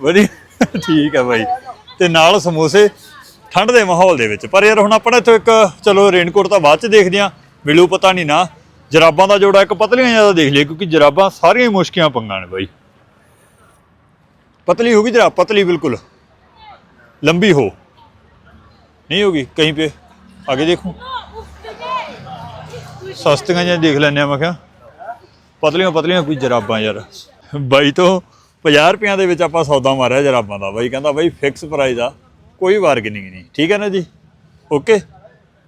ਵਧੀਆ ਠੀਕ ਹੈ ਬਾਈ ਤੇ ਨਾਲ ਸਮੋਸੇ ਠੰਡ ਦੇ ਮਾਹੌਲ ਦੇ ਵਿੱਚ। ਪਰ ਯਾਰ ਹੁਣ ਆਪਾਂ ਨੇ ਇੱਥੋਂ ਇੱਕ, ਚਲੋ ਰੇਨਕੋਟ ਤਾਂ ਬਾਅਦ ਚ ਦੇਖਦੇ ਆਂ ਮਿਲੂ ਪਤਾ ਨਹੀਂ ਨਾ, ਜਰਾਬਾਂ ਦਾ ਜੋੜਾ ਇੱਕ ਪਤਲੀਆਂ ਜ਼ਿਆਦਾ ਦੇਖ ਲਈ ਕਿਉਂਕਿ ਜਰਾਬਾਂ ਸਾਰੀਆਂ ਹੀ ਮੁਸ਼ਕੀਆਂ ਪੰਗਾਂ ਨੇ ਬਾਈ। ਪਤਲੀ ਹੋ ਗਈ ਜਰਾ, ਪਤਲੀ ਬਿਲਕੁਲ। ਲੰਬੀ ਹੋ। ਨਹੀਂ ਹੋ ਗਈ ਕਹੀਂ ਪੇ ਅੱਗੇ ਦੇਖੋ। ਸਸਤੀਆਂ ਜਾਂ ਦੇਖ ਲੈਣੇ ਆ ਮੈਂ ਕਿਹਾ। ਪਤਲੀਆਂ ਪਤਲੀਆਂ ਕੋਈ ਜਰਾਬਾਂ ਯਾਰ। ਬਾਈ ਤੋਂ 50 ਰੁਪਿਆਂ ਦੇ ਵਿੱਚ ਆਪਾਂ ਸੌਦਾ ਮਾਰਿਆ ਜਰਾਬਾਂ ਦਾ। ਬਾਈ ਕਹਿੰਦਾ ਬਾਈ ਫਿਕਸ ਪ੍ਰਾਈਸ ਆ। ਕੋਈ ਬਾਰਗੇਨਿੰਗ ਨਹੀਂ ਠੀਕ ਹੈ ਨਾ ਜੀ? ਓਕੇ?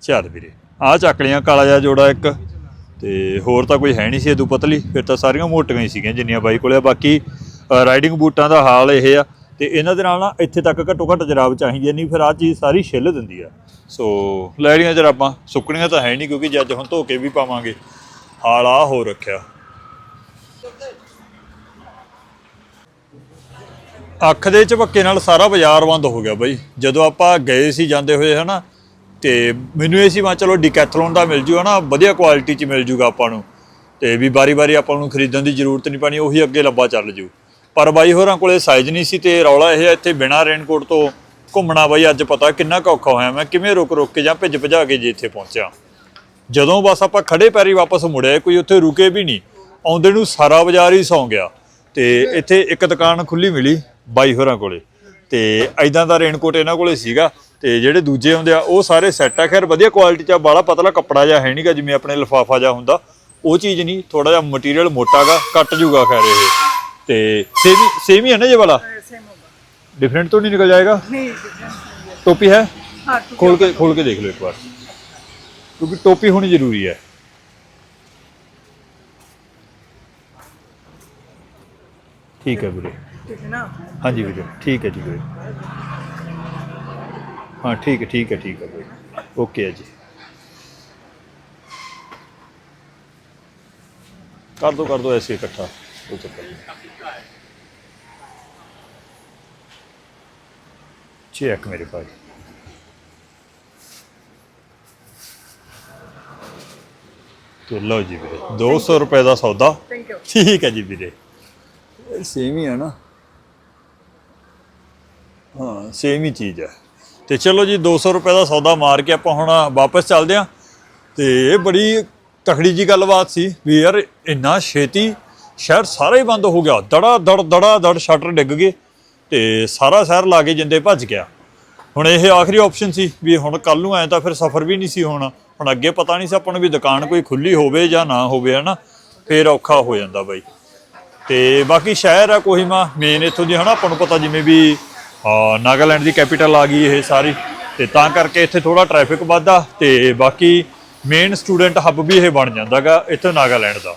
ਚੱਲ ਵੀਰੇ। ਆ ਚੱਕ ਲਿਆ, ਕਾਲਾ ਜਿਹਾ ਜੋੜਾ ਇੱਕ। ਤੇ ਹੋਰ ਤਾਂ ਕੋਈ ਹੈ ਨਹੀਂ ਸੀ ਇਦੋਂ ਪਤਲੀ ਫਿਰ ਤਾਂ ਸਾਰੀਆਂ ਮੋਟੀਆਂ ਹੀ ਸੀਗੀਆਂ, ਜਿੰਨੀਆਂ ਬਾਈ ਕੋਲੇ ਬਾਕੀ ਰਾਈਡਿੰਗ ਬੂਟਾਂ ਦਾ ਹਾਲ ਇਹ ਆ। ਤੇ ਇਹਨਾਂ ਦੇ ਨਾਲ ਨਾ ਇੱਥੇ ਤੱਕ ਘੱਟੋ ਘੱਟ ਜਰਾਬ ਚਾਹੀਦੀ ਨਹੀਂ ਫਿਰ ਆ ਚੀਜ਼ ਸਾਰੀ ਛਿੱਲ ਦਿੰਦੀ ਆ। ਸੋ ਲੈੜੀਆਂ ਜਰਾਬਾਂ। ਸੁੱਕਣੀਆਂ ਤਾਂ ਹੈ ਨਹੀਂ, ਕਿਉਂਕਿ ਜੱਜ ਹੁਣ ਧੋ ਕੇ ਵੀ ਪਾਵਾਂਗੇ। ਹਾਲ ਆ ਹੋ ਰੱਖਿਆ। ਅੱਖ ਦੇ ਝਪੱਕੇ ਨਾਲ ਸਾਰਾ ਬਾਜ਼ਾਰ ਬੰਦ ਹੋ ਗਿਆ ਬਾਈ। ਜਦੋਂ ਆਪਾਂ ਗਏ ਸੀ, ਜਾਂਦੇ ਹੋਏ, ਹਨਾ, ਤੇ ਮੈਨੂੰ ਇਹ ਸੀ, ਮੈਂ ਚਲੋ ਡਿਕੈਥਲੋਨ ਦਾ ਮਿਲ ਜੂ, ਹਨਾ, ਵਧੀਆ ਕੁਆਲਿਟੀ ਚ ਮਿਲ ਜੂਗਾ ਆਪਾਂ ਨੂੰ। ਤੇ ਵੀ ਬਾਰੀ-ਬਾਰੀ ਆਪਾਂ ਨੂੰ ਖਰੀਦਣ ਦੀ ਜ਼ਰੂਰਤ ਨਹੀਂ ਪੈਣੀ, ਉਹੀ ਅੱਗੇ ਲੱਭਾ ਚੱਲ ਜੂ। ਪਰ ਬਾਈ ਹੋਰਾਂ ਕੋਲੇ ਸਾਈਜ਼ ਨਹੀਂ ਸੀ ਤੇ ਰੌਲਾ ਇਹ ਆ, ਇੱਥੇ ਬਿਨਾ ਰੇਨਕੋਟ ਤੋਂ ਘੁੰਮਣਾ ਬਾਈ, ਅੱਜ ਪਤਾ ਕਿੰਨਾ ਕੁ ਔਖਾ ਹੋਇਆ। ਮੈਂ ਕਿਵੇਂ ਰੁਕ ਰੁਕ ਕੇ ਜਾਂ ਭਿੱਜ ਭਜਾ ਕੇ ਜੇ ਇੱਥੇ ਪਹੁੰਚਿਆ। ਜਦੋਂ ਬਸ ਆਪਾਂ ਖੜੇ ਪੈਰੀ ਵਾਪਸ ਮੁੜਿਆ, ਕੋਈ ਉੱਥੇ ਰੁਕੇ ਵੀ ਨਹੀਂ। ਆਉਂਦੇ ਨੂੰ ਸਾਰਾ ਬਾਜ਼ਾਰ ਹੀ ਸੌਂ ਗਿਆ। ਤੇ ਇੱਥੇ ਇੱਕ ਦੁਕਾਨ ਖੁੱਲੀ ਮਿਲੀ ਬਾਈ ਹੋਰਾਂ ਕੋਲੇ। ਤੇ ਐਦਾਂ ਦਾ ਰੇਨਕੋਟ ਇਹਨਾਂ ਕੋਲੇ ਸੀਗਾ। ਤੇ ਜਿਹੜੇ ਦੂਜੇ ਹੁੰਦੇ ਆ ਉਹ ਸਾਰੇ ਸੈੱਟ ਆ। ਖੈਰ ਵਧੀਆ ਕੁਆਲਿਟੀ ਚ ਬਾਲਾ ਪਤਲਾ ਕੱਪੜਾ ਜਿਹਾ ਹੈ ਨਹੀਂਗਾ ਜਿਵੇਂ ਆਪਣੇ ਲਫਾਫਾ ਜਿਹਾ ਹੁੰਦਾ। ਉਹ ਚੀਜ਼ ਨਹੀਂ ਥੋੜਾ ਜਿਹਾ ਮਟੀਰੀਅਲ ਮੋਟਾਗਾ ਕੱਟ ਜੂਗਾ ਖੈਰ ਇਹ। ਤੇ ਸੇਮ ਹੀ ਸੇਮ ਹੀ ਹੈ ਨਾ ਇਹ ਵਾਲਾ? ਡਿਫਰੈਂਟ ਤੋਂ ਨਹੀਂ ਨਿਕਲ ਜਾਏਗਾ? ਨਹੀਂ ਟੋਪੀ ਹੈ? ਹਾਂ ਖੋਲ ਕੇ ਖੋਲ ਕੇ ਦੇਖ ਲਓ ਇੱਕ ਵਾਰ। ਕਿਉਂਕਿ ਟੋਪੀ ਹੋਣੀ ਜ਼ਰੂਰੀ ਹੈ। ਠੀਕ ਹੈ ਵੀਰੇ। ਹਾਂਜੀ ਵੀਰੇ ਠੀਕ ਹੈ ਜੀ ਵੀਰੇ। ਹਾਂ ਠੀਕ ਹੈ ਠੀਕ ਹੈ ਠੀਕ ਹੈ ਵੀਰੇ। ਓਕੇ ਹੈ ਜੀ। ਕਰ ਦੋ ਕਰ ਦੋ ਐਸੇ ਇਕੱਠਾ। ਉਹ ਚੱਕਰ ਨਹੀਂ। ਚੈੱਕ ਮੇਰੇ ਭਾਈ। ਤੋ ਲਓ ਜੀ ਵੀਰੇ 200 ਰੁਪਏ ਦਾ ਸੌਦਾ। ਠੀਕ ਹੈ ਜੀ ਵੀਰੇ। ਸੇਮ ਹੀ ਹੈ ਨਾ। ਹਾਂ ਸੇਮ ਹੀ ਚੀਜ਼ ਹੈ। ਤੇ ਚਲੋ ਜੀ 200 ਰੁਪਏ ਦਾ ਸੌਦਾ ਮਾਰ ਕੇ ਆਪਾਂ ਹੁਣ ਵਾਪਸ ਚੱਲਦੇ ਆਂ ਤੇ ਇਹ ਬੜੀ ਤਖੜੀ ਜੀ ਗੱਲਬਾਤ ਸੀ ਵੀ ਯਾਰ ਇੰਨਾ ਛੇਤੀ ਸ਼ਹਿਰ ਸਾਰਾ ਹੀ ਬੰਦ ਹੋ ਗਿਆ। ਦੜਾ ਦੜ ਦੜਾ ਦੜ ਸ਼ਟਰ ਡਿੱਗ ਗਏ ਤੇ ਸਾਰਾ ਸ਼ਹਿਰ ਲਾਗੇ ਜਿੰਦੇ ਭੱਜ ਗਿਆ। ਹੁਣ ਇਹ ਆਖਰੀ ਆਪਸ਼ਨ ਸੀ ਵੀ ਹੁਣ ਕੱਲ ਨੂੰ ਆਏ ਤਾਂ ਫਿਰ ਸਫ਼ਰ ਵੀ ਨਹੀਂ ਸੀ ਹੋਣਾ। ਹੁਣ ਅੱਗੇ ਪਤਾ ਨਹੀਂ ਸੀ ਆਪਾਂ ਨੂੰ ਵੀ ਦੁਕਾਨ ਕੋਈ ਖੁੱਲੀ ਹੋਵੇ ਜਾਂ ਨਾ ਹੋਵੇ, ਹਨਾ। ਫੇਰ ਔਖਾ ਹੋ ਜਾਂਦਾ ਬਾਈ। ਤੇ ਬਾਕੀ ਸ਼ਹਿਰ ਆ ਕੋਹਿਮਾ ਮੇਨ ਇੱਥੋਂ ਦੀ, ਹਨਾ, ਆਪਾਂ ਨੂੰ ਪਤਾ ਜਿਵੇਂ ਵੀ ਨਾਗਾਲੈਂਡ ਦੀ ਕੈਪੀਟਲ ਆ ਗਈ ਇਹ ਸਾਰੀ। ਤੇ ਤਾਂ ਕਰਕੇ ਇੱਥੇ ਥੋੜਾ ਟ੍ਰੈਫਿਕ ਵੱਧਾ ਤੇ ਬਾਕੀ ਮੇਨ ਸਟੂਡੈਂਟ ਹੱਬ ਵੀ ਇਹ ਬਣ ਜਾਂਦਾਗਾ ਇੱਥੇ ਨਾਗਾਲੈਂਡ ਦਾ।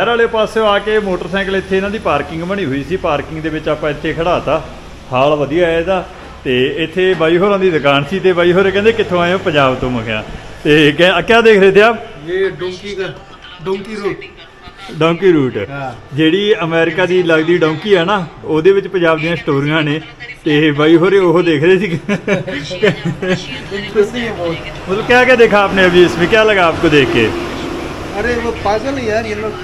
ਇਹ ਵਾਲੇ ਪਾਸੇ ਆ ਕੇ ਮੋਟਰਸਾਈਕਲ ਇੱਥੇ ਇਹਨਾਂ ਦੀ ਪਾਰਕਿੰਗ ਬਣੀ ਹੋਈ ਸੀ। ਪਾਰਕਿੰਗ ਦੇ ਵਿੱਚ ਆਪਾਂ ਇੱਥੇ ਖੜਾਤਾ। ਹਾਲ ਵਧੀਆ ਹੈ ਇਹਦਾ। ਤੇ ਇੱਥੇ ਬਾਈ ਹੋਰਾਂ ਦੀ ਦੁਕਾਨ ਸੀ ਤੇ ਬਾਈ ਹੋਰੇ ਕਹਿੰਦੇ ਕਿੱਥੋਂ ਆਏ ਹੋ? ਪੰਜਾਬ ਤੋਂ ਮੁਖਿਆ ਕਿਹਾ ਤੇ ਕਿਆ ਕਿਆ ਦੇਖ ਰਹੇ ਥੇ ਆਪ? ਇਹ ਡੋਂਕੀ ਦਾ ਡੋਂਕੀ ਰੋਡ। ਡੌਂਕੀ ਰੂਟ ਹਾਂ। ਜਿਹੜੀ ਅਮਰੀਕਾ ਦੀ ਲੱਗਦੀ ਡੌਂਕੀ ਆ ਨਾ ਉਹਦੇ ਵਿੱਚ ਪੰਜਾਬ ਦੀਆਂ ਸਟੋਰੀਆਂ ਨੇ ਤੇ ਬਾਈ ਹੋਰੇ ਉਹ ਦੇਖ ਰਹੇ ਸੀ इंटरेस्टिंग है बहुत मतलब क्या क्या देखा आपने अभी इसमें क्या लगा आपको देख के अरे वो पागल है यार ये लोग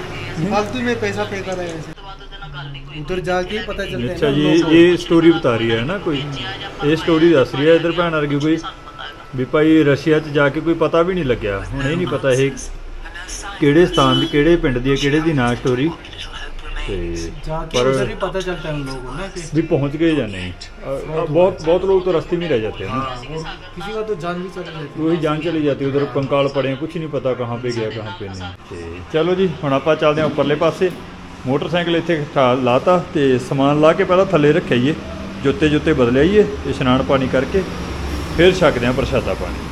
फालतू में पैसा फेंका रहे हैं ऐसे उधर जाके ही पता चलता अच्छा है ना ये लोगों को। ये स्टोरी बता रही है ना कोई ਇਹ ਸਟੋਰੀ ਦੱਸ ਰਹੀ ਹੈ ਇਧਰ ਭੈਣ ਵਰਗੀ ਕੋਈ ਵੀ ਭਾਈ ਰਸ਼ੀਆ 'ਚ ਜਾ ਕੇ ਕੋਈ ਪਤਾ ਵੀ ਨਹੀਂ ਲੱਗਿਆ ਹੁਣ ਇਹ ਨਹੀਂ ਪਤਾ ਇਹ ਕਿਹੜੇ ਸਥਾਨ ਦੀ ਕਿਹੜੇ ਪਿੰਡ ਦੀ ਹੈ ਕਿਹੜੇ ਦੀ ਨਾ ਸਟੋਰੀ ਤੇ जाके पर उधर ही पता चलता है उन लोगों को ना कि भी पहुंच गए या नहीं अ, बहुत बहुत लोग तो रास्ते में ही रह जाते हैं ना हाँ, वो किसी का तो जान भी चली जाती वही जान चली जाती है उधर कंकाल पड़े हैं कुछ नहीं पता कहाँ पे गया कहाँ पे नहीं ਤੇ ਚਲੋ ਜੀ ਹੁਣ ਆਪਾਂ ਚੱਲਦੇ ਹਾਂ ਉੱਪਰਲੇ ਪਾਸੇ ਮੋਟਰਸਾਈਕਲ ਇੱਥੇ ਠਾ ਲਾਤਾ ਤੇ ਸਮਾਨ ਲਾ ਕੇ ਪਹਿਲਾਂ ਥੱਲੇ ਰੱਖਿਆਈਏ ਜੁੱਤੇ ਜੁੱਤੇ ਬਦਲਿਆਈਏ ਤੇ ਇਸ਼ਨਾਨ ਪਾਣੀ ਕਰਕੇ ਫਿਰ ਛਕਦੇ ਹਾਂ ਪ੍ਰਸ਼ਾਦਾ ਪਾਣੀ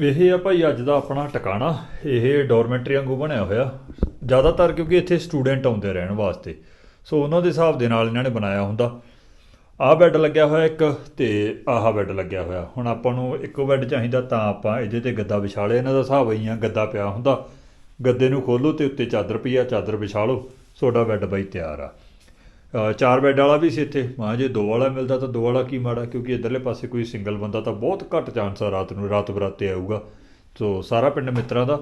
ਇਹ ਆ ਭਾਈ ਅੱਜ ਦਾ ਆਪਣਾ ਟਿਕਾਣਾ, ਇਹ ਡੋਰਮੈਂਟਰੀ ਵਾਂਗੂ ਬਣਿਆ ਹੋਇਆ। ਜ਼ਿਆਦਾਤਰ ਕਿਉਂਕਿ ਇੱਥੇ ਸਟੂਡੈਂਟ ਆਉਂਦੇ ਰਹਿਣ ਵਾਸਤੇ। ਸੋ ਉਹਨਾਂ ਦੇ ਹਿਸਾਬ ਦੇ ਨਾਲ ਇਹਨਾਂ ਨੇ ਬਣਾਇਆ ਹੁੰਦਾ। ਆਹ ਬੈੱਡ ਲੱਗਿਆ ਹੋਇਆ ਇੱਕ ਤੇ ਆਹ ਬੈੱਡ ਲੱਗਿਆ ਹੋਇਆ। ਹੁਣ ਆਪਾਂ ਨੂੰ ਇੱਕੋ ਬੈੱਡ ਚਾਹੀਦਾ ਤਾਂ ਆਪਾਂ ਇਹਦੇ ਤੇ ਗੱਦਾ ਵਿਛਾ ਲਿਆ ਇਹਨਾਂ ਦਾ ਹਿਸਾਬ ਹੀ ਆ, ਗੱਦਾ ਪਿਆ ਹੁੰਦਾ। ਗੱਦੇ ਨੂੰ ਖੋਲੋ ਤੇ ਉੱਤੇ ਚਾਦਰ ਪਈ ਆ, ਚਾਦਰ ਵਿਛਾ ਲਓ ਤੁਹਾਡਾ ਬੈੱਡ ਬਾਈ ਤਿਆਰ ਆ। ਚਾਰ ਬੈੱਡ ਵਾਲਾ ਵੀ ਸੀ ਇੱਥੇ। ਮਾਂ, ਜੇ ਦੋ ਵਾਲਾ ਮਿਲਦਾ ਤਾਂ ਦੋ ਵਾਲਾ ਕੀ ਮਾੜਾ, ਕਿਉਂਕਿ ਇਧਰਲੇ ਪਾਸੇ ਕੋਈ ਸਿੰਗਲ ਬੰਦਾ ਤਾਂ ਬਹੁਤ ਘੱਟ ਚਾਂਸ ਆ ਰਾਤ ਨੂੰ, ਰਾਤ ਬਰਾਤੇ ਆਊਗਾ। ਸੋ ਸਾਰਾ ਪਿੰਡ ਮਿੱਤਰਾਂ ਦਾ,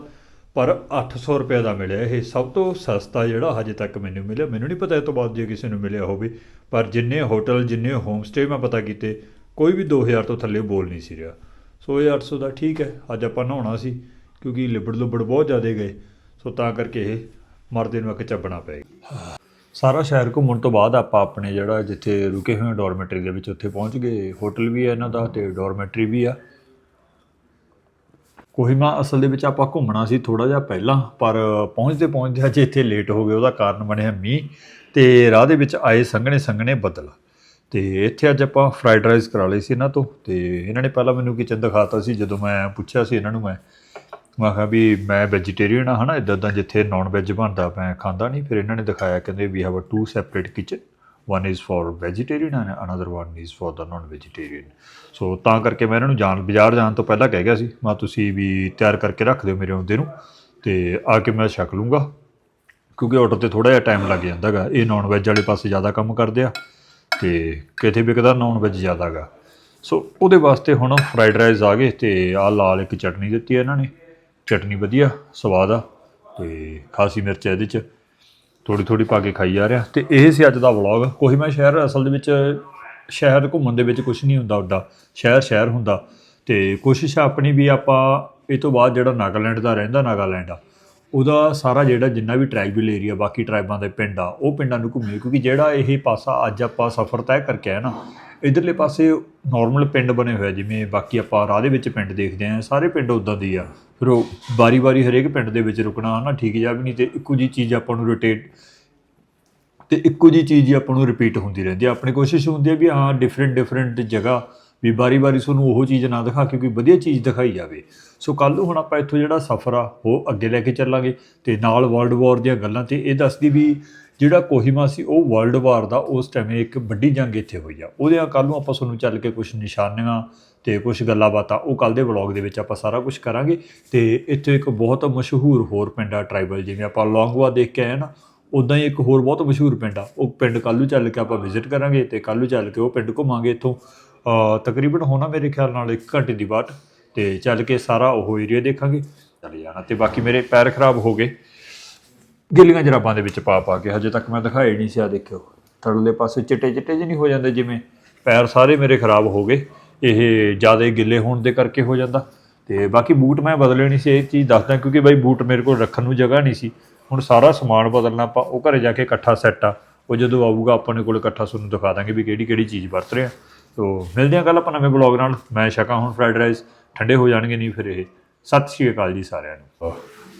ਪਰ 800 ਰੁਪਏ ਦਾ ਮਿਲਿਆ। ਇਹ ਸਭ ਤੋਂ ਸਸਤਾ ਜਿਹੜਾ ਹਜੇ ਤੱਕ ਮੈਨੂੰ ਮਿਲਿਆ। ਮੈਨੂੰ ਨਹੀਂ ਪਤਾ ਇਹ ਤੋਂ ਬਾਅਦ ਜੇ ਕਿਸੇ ਨੂੰ ਮਿਲਿਆ ਹੋਵੇ। ਪਰ ਜਿੰਨੇ ਹੋਟਲ ਜਿੰਨੇ ਹੋਮ ਸਟੇ ਮੈਂ ਪਤਾ ਕੀਤੇ, ਕੋਈ ਵੀ 2000 ਤੋਂ ਥੱਲੇ ਬੋਲ ਨਹੀਂ ਸੀ ਰਿਹਾ। ਸੋ ਇਹ 800 ਦਾ ਠੀਕ ਹੈ। ਅੱਜ ਆਪਾਂ ਨਹਾਉਣਾ ਸੀ, ਕਿਉਂਕਿ ਲਿਬੜ ਲੁਬੜ ਬਹੁਤ ਜ਼ਿਆਦਾ ਗਏ। ਸੋ ਤਾਂ ਕਰਕੇ ਇਹ ਮਰਦੇ ਨੂੰ ਇੱਕ ਚੱਬਣਾ ਪੈ ਸਾਰਾ ਸ਼ਹਿਰ ਘੁੰਮਣ ਤੋਂ ਬਾਅਦ ਆਪਾਂ ਆਪਣੇ ਜਿਹੜਾ ਜਿੱਥੇ ਰੁਕੇ ਹੋਏ ਡੋਰਮੈਟਰੀ ਦੇ ਵਿੱਚ ਉੱਥੇ ਪਹੁੰਚ ਗਏ। ਹੋਟਲ ਵੀ ਹੈ ਇਹਨਾਂ ਦਾ ਤੇ ਡੋਰਮੈਟਰੀ ਵੀ ਆ। ਕੋਹਿਮਾ ਅਸਲ ਦੇ ਵਿੱਚ ਆਪਾਂ ਘੁੰਮਣਾ ਸੀ ਥੋੜਾ ਜਿਹਾ ਪਹਿਲਾਂ, ਪਰ ਪਹੁੰਚਦੇ ਪਹੁੰਚਦੇ ਅੱਜ ਇੱਥੇ ਲੇਟ ਹੋ ਗਏ, ਉਹਦਾ ਕਾਰਨ ਬਣਿਆ ਮੀਂਹ ਤੇ ਰਾਹ ਦੇ ਵਿੱਚ ਆਏ ਸੰਘਣੇ ਸੰਘਣੇ ਬੱਦਲ। ਤੇ ਇੱਥੇ ਅੱਜ ਆਪਾਂ ਫਰਾਈਡ ਰਾਈਸ ਕਰਾ ਲਈ ਸੀ ਇਹਨਾਂ ਤੋਂ ਤੇ ਇਹਨਾਂ ਨੇ ਪਹਿਲਾਂ ਮੈਨੂੰ ਕਿਚਨ ਦਿਖਾਤਾ ਸੀ, ਜਦੋਂ ਮੈਂ ਪੁੱਛਿਆ ਸੀ ਇਹਨਾਂ ਨੂੰ ਮੈਂ ਮੈਂ ਕਿਹਾ ਵੀ ਮੈਂ ਵੈਜੀਟੇਰੀਅਨ ਆ, ਹਨਾ ਇਦਾਂ ਦਾ ਜਿੱਥੇ ਨਾਨ ਵੈਜ ਬਣਦਾ, ਮੈਂ ਖਾਂਦਾ ਨਹੀਂ ਫਿਰ ਇਹਨਾਂ ਨੇ ਦਿਖਾਇਆ, ਕਹਿੰਦੇ we have a two separate kitchen one is for vegetarian and another one is for the non vegetarian so ਤਾਂ ਕਰਕੇ ਮੈਂ ਇਹਨਾਂ ਨੂੰ ਜਾਣ, ਬਾਜ਼ਾਰ ਜਾਣ ਤੋਂ ਪਹਿਲਾਂ ਕਹਿ ਗਿਆ ਸੀ, ਮੈਂ, ਤੁਸੀਂ ਵੀ ਤਿਆਰ ਕਰਕੇ ਰੱਖ ਦਿਓ ਮੇਰੇ ਆਉਂਦੇ ਨੂੰ, ਤੇ ਆ ਕੇ ਮੈਂ ਛਕ ਲੂੰਗਾ। ਕਿਉਂਕਿ ਆਰਡਰ ਤੇ ਥੋੜਾ ਜਿਹਾ ਟਾਈਮ ਲੱਗ ਜਾਂਦਾਗਾ ਇਹ ਨਾਨ ਵੈਜ ਵਾਲੇ ਪਾਸੇ ਜ਼ਿਆਦਾ ਕੰਮ ਕਰਦੇ ਆ, ਤੇ ਕਿਤੇ ਵਿਕਦਾ ਨਾਨ ਵੈਜ ਜ਼ਿਆਦਾਗਾ ਸੋ ਉਹਦੇ ਵਾਸਤੇ ਹੁਣ ਫਰਾਈਡ ਰਾਈਸ ਆ ਗਏ, ਤੇ ਆ ਲਾਲ ਇੱਕ ਚਟਨੀ ਦਿੱਤੀ ਇਹਨਾਂ ਨੇ ਚਟਨੀ ਵਧੀਆ, ਸਵਾਦ ਆ ਤੇ ਖਾਸੀ ਮਿਰਚ ਇਹਦੇ ਚ। ਥੋੜੀ ਥੋੜੀ ਪਾ ਕੇ ਖਾਈ ਜਾ ਰਿਹਾ। ਤੇ ਇਹ ਸੀ ਅੱਜ ਦਾ ਵਲੌਗ ਕੋਈ ਮੈਂ ਸ਼ਹਿਰ, ਅਸਲ ਦੇ ਵਿੱਚ ਸ਼ਹਿਰ ਘੁੰਮਣ ਦੇ ਵਿੱਚ ਕੁਝ ਨਹੀਂ ਹੁੰਦਾ ਉੱਡਾ ਸ਼ਹਿਰ ਸ਼ਹਿਰ ਹੁੰਦਾ। ਤੇ ਕੋਸ਼ਿਸ਼ ਆਪਣੀ ਵੀ ਆਪਾਂ ਇਹ ਤੋਂ ਬਾਅਦ ਜਿਹੜਾ ਨਾਗਾਲੈਂਡ ਦਾ ਰਹਿੰਦਾ ਨਾਗਾਲੈਂਡ ਆ ਉਹਦਾ ਸਾਰਾ ਜਿਹੜਾ ਜਿੰਨਾ ਵੀ ਟ੍ਰਾਈਬਲ ਏਰੀਆ ਬਾਕੀ ਟ੍ਰਾਈਬਾਂ ਦੇ ਪਿੰਡ ਆ, ਉਹ ਪਿੰਡਾਂ ਨੂੰ ਘੁੰਮੀਏ, ਕਿਉਂਕਿ ਜਿਹੜਾ ਇਹ ਪਾਸਾ ਅੱਜ ਆਪਾਂ ਸਫ਼ਰ ਤੈਅ ਕਰਕੇ ਆਏ ਨਾ, ਇਧਰਲੇ ਪਾਸੇ ਨਾਰਮਲ ਪਿੰਡ ਬਣੇ ਹੋਏ ਜਿਵੇਂ ਬਾਕੀ ਆਪਾਂ ਰਾਹ ਦੇ ਵਿੱਚ ਪਿੰਡ ਦੇਖਦੇ ਆ, ਸਾਰੇ ਪਿੰਡ ਉਦਾਂ ਦੀ ਆ। ਫਿਰ ਉਹ ਬਾਰੀ-ਬਾਰੀ ਹਰੇਕ ਪਿੰਡ ਦੇ ਵਿੱਚ ਰੁਕਣਾ ਹਨਾ ਠੀਕ ਜਾ ਵੀ ਨਹੀਂ, ਤੇ ਇੱਕੋ ਜੀ ਚੀਜ਼ ਆਪਾਂ ਨੂੰ ਰੋਟੇਟ ਤੇ ਇੱਕੋ ਜੀ ਚੀਜ਼ ਹੀ ਆਪਾਂ ਨੂੰ ਰਿਪੀਟ ਹੁੰਦੀ ਰਹਿੰਦੀ ਹੈ ਆਪਣੀ ਕੋਸ਼ਿਸ਼ ਹੁੰਦੀ ਹੈ ਵੀ ਹਾਂ ਡਿਫਰੈਂਟ ਡਿਫਰੈਂਟ ਜਗ੍ਹਾ ਵੀ ਬਾਰੀ-ਬਾਰੀ ਤੁਹਾਨੂੰ ਉਹ ਚੀਜ਼ ਨਾ ਦਿਖਾ ਕਿਉਂਕਿ ਵਧੀਆ ਚੀਜ਼ ਦਿਖਾਈ ਜਾਵੇ। ਸੋ ਕੱਲ ਨੂੰ ਹੁਣ ਆਪਾਂ ਇੱਥੋਂ ਜਿਹੜਾ ਸਫ਼ਰ ਆ, ਉਹ ਅੱਗੇ ਲੈ ਕੇ ਚੱਲਾਂਗੇ ਤੇ ਨਾਲ ਵਰਲਡ ਵਾਰ ਦੀਆਂ ਗੱਲਾਂ ਤੇ ਇਹ ਦੱਸਦੀ ਵੀ ਜਿਹੜਾ ਕੋਹਿਮਾ ਸੀ, ਉਹ ਵਰਲਡ ਵਾਰ ਦਾ ਉਸ ਟਾਈਮ ਇੱਕ ਵੱਡੀ ਜੰਗ ਇੱਥੇ ਹੋਈ ਆ। ਉਹਦੇ ਕੱਲ ਨੂੰ ਆਪਾਂ ਤੁਹਾਨੂੰ ਚੱਲ ਕੇ ਕੁਝ ਨਿਸ਼ਾਨੀਆਂ ਤੇ ਕੁਝ ਗੱਲਾਂ ਬਾਤਾਂ ਉਹ ਕੱਲ ਦੇ ਵਲੌਗ ਦੇ ਵਿੱਚ ਆਪਾਂ ਸਾਰਾ ਕੁਝ ਕਰਾਂਗੇ ਤੇ ਇੱਥੇ ਇੱਕ ਬਹੁਤ ਮਸ਼ਹੂਰ ਹੋਰ ਪਿੰਡ ਆ ਟ੍ਰਾਈਬਲ ਜਿਵੇਂ ਆਪਾਂ ਲੌਂਗਵਾ ਦੇਖ ਕੇ ਆਏ ਨਾ ਉਦਾਂ ਹੀ ਇੱਕ ਹੋਰ ਬਹੁਤ ਮਸ਼ਹੂਰ ਪਿੰਡ ਆ। ਉਹ ਪਿੰਡ ਕੱਲ੍ਹ ਨੂੰ ਚੱਲ ਕੇ ਆਪਾਂ ਵਿਜ਼ਿਟ ਕਰਾਂਗੇ ਤੇ ਕੱਲ੍ਹ ਨੂੰ ਚੱਲ ਕੇ ਉਹ ਪਿੰਡ ਘੁੰਮਾਂਗੇ ਇੱਥੋਂ। ਤਕਰੀਬਨ ਹੋਣਾ ਮੇਰੇ ਖਿਆਲ ਨਾਲ 1 ਘੰਟੇ ਦੀ ਬਾਟ ਤੇ ਚੱਲ ਕੇ ਸਾਰਾ ਉਹ ਏਰੀਆ ਦੇਖਾਂਗੇ। ਚੱਲ ਜਾਣਾ ਤੇ ਬਾਕੀ ਮੇਰੇ ਪੈਰ ਖਰਾਬ ਹੋ ਗਏ। ਗਿੱਲੀਆਂ ਜਰਾਬਾਂ ਦੇ ਵਿੱਚ ਪਾ ਪਾ ਕੇ, ਹਜੇ ਤੱਕ ਮੈਂ ਦਿਖਾਏ ਨਹੀਂ ਸੀ ਆ ਦੇਖਿਓ। ਥੜਲੇ ਪਾਸੇ ਚਿੱਟੇ ਚਿੱਟੇ ਜਿਹੇ ਨਹੀਂ ਹੋ ਜਾਂਦੇ, ਜਿਵੇਂ ਪੈਰ ਸਾਰੇ ਮੇਰੇ ਖਰਾਬ ਹੋ ਗਏ। ਇਹ ਜ਼ਿਆਦਾ ਗਿੱਲੇ ਹੋਣ ਦੇ ਕਰਕੇ ਹੋ ਜਾਂਦਾ। ਤੇ ਬਾਕੀ ਬੂਟ ਮੈਂ ਬਦਲੇ ਨਹੀਂ ਸੀ, ਇਹ ਚੀਜ਼ ਦੱਸਦਾ, ਕਿਉਂਕਿ ਬਾਈ ਬੂਟ ਮੇਰੇ ਕੋਲ ਰੱਖਣ ਨੂੰ ਜਗ੍ਹਾ ਨਹੀਂ ਸੀ। ਹੁਣ ਸਾਰਾ ਸਮਾਨ ਬਦਲਣਾ, ਆਪਾਂ ਉਹ ਘਰੇ ਜਾ ਕੇ ਇਕੱਠਾ ਸੈੱਟ ਆ। ਉਹ ਜਦੋਂ ਆਊਗਾ ਆਪਣੇ ਕੋਲ ਇਕੱਠਾ ਤੁਹਾਨੂੰ ਦਿਖਾ ਦਾਂਗੇ ਵੀ ਕਿਹੜੀ ਕਿਹੜੀ ਚੀਜ਼ ਵਰਤ ਰਹੇ ਆ। ਸੋ ਮਿਲਦੇ ਹਾਂ ਕੱਲ ਆਪਾਂ ਨਵੇਂ ਬਲੌਗ ਨਾਲ। ਮੈਂ ਛਕਾਂ ਹੁਣ ਫਰਾਈਡ ਰਾਈਸ ਠੰਡੇ ਹੋ ਜਾਣਗੇ ਨਹੀਂ ਫਿਰ ਇਹ। ਸਤਿ ਸ਼੍ਰੀ ਅਕਾਲ ਜੀ ਸਾਰਿਆਂ ਨੂੰ।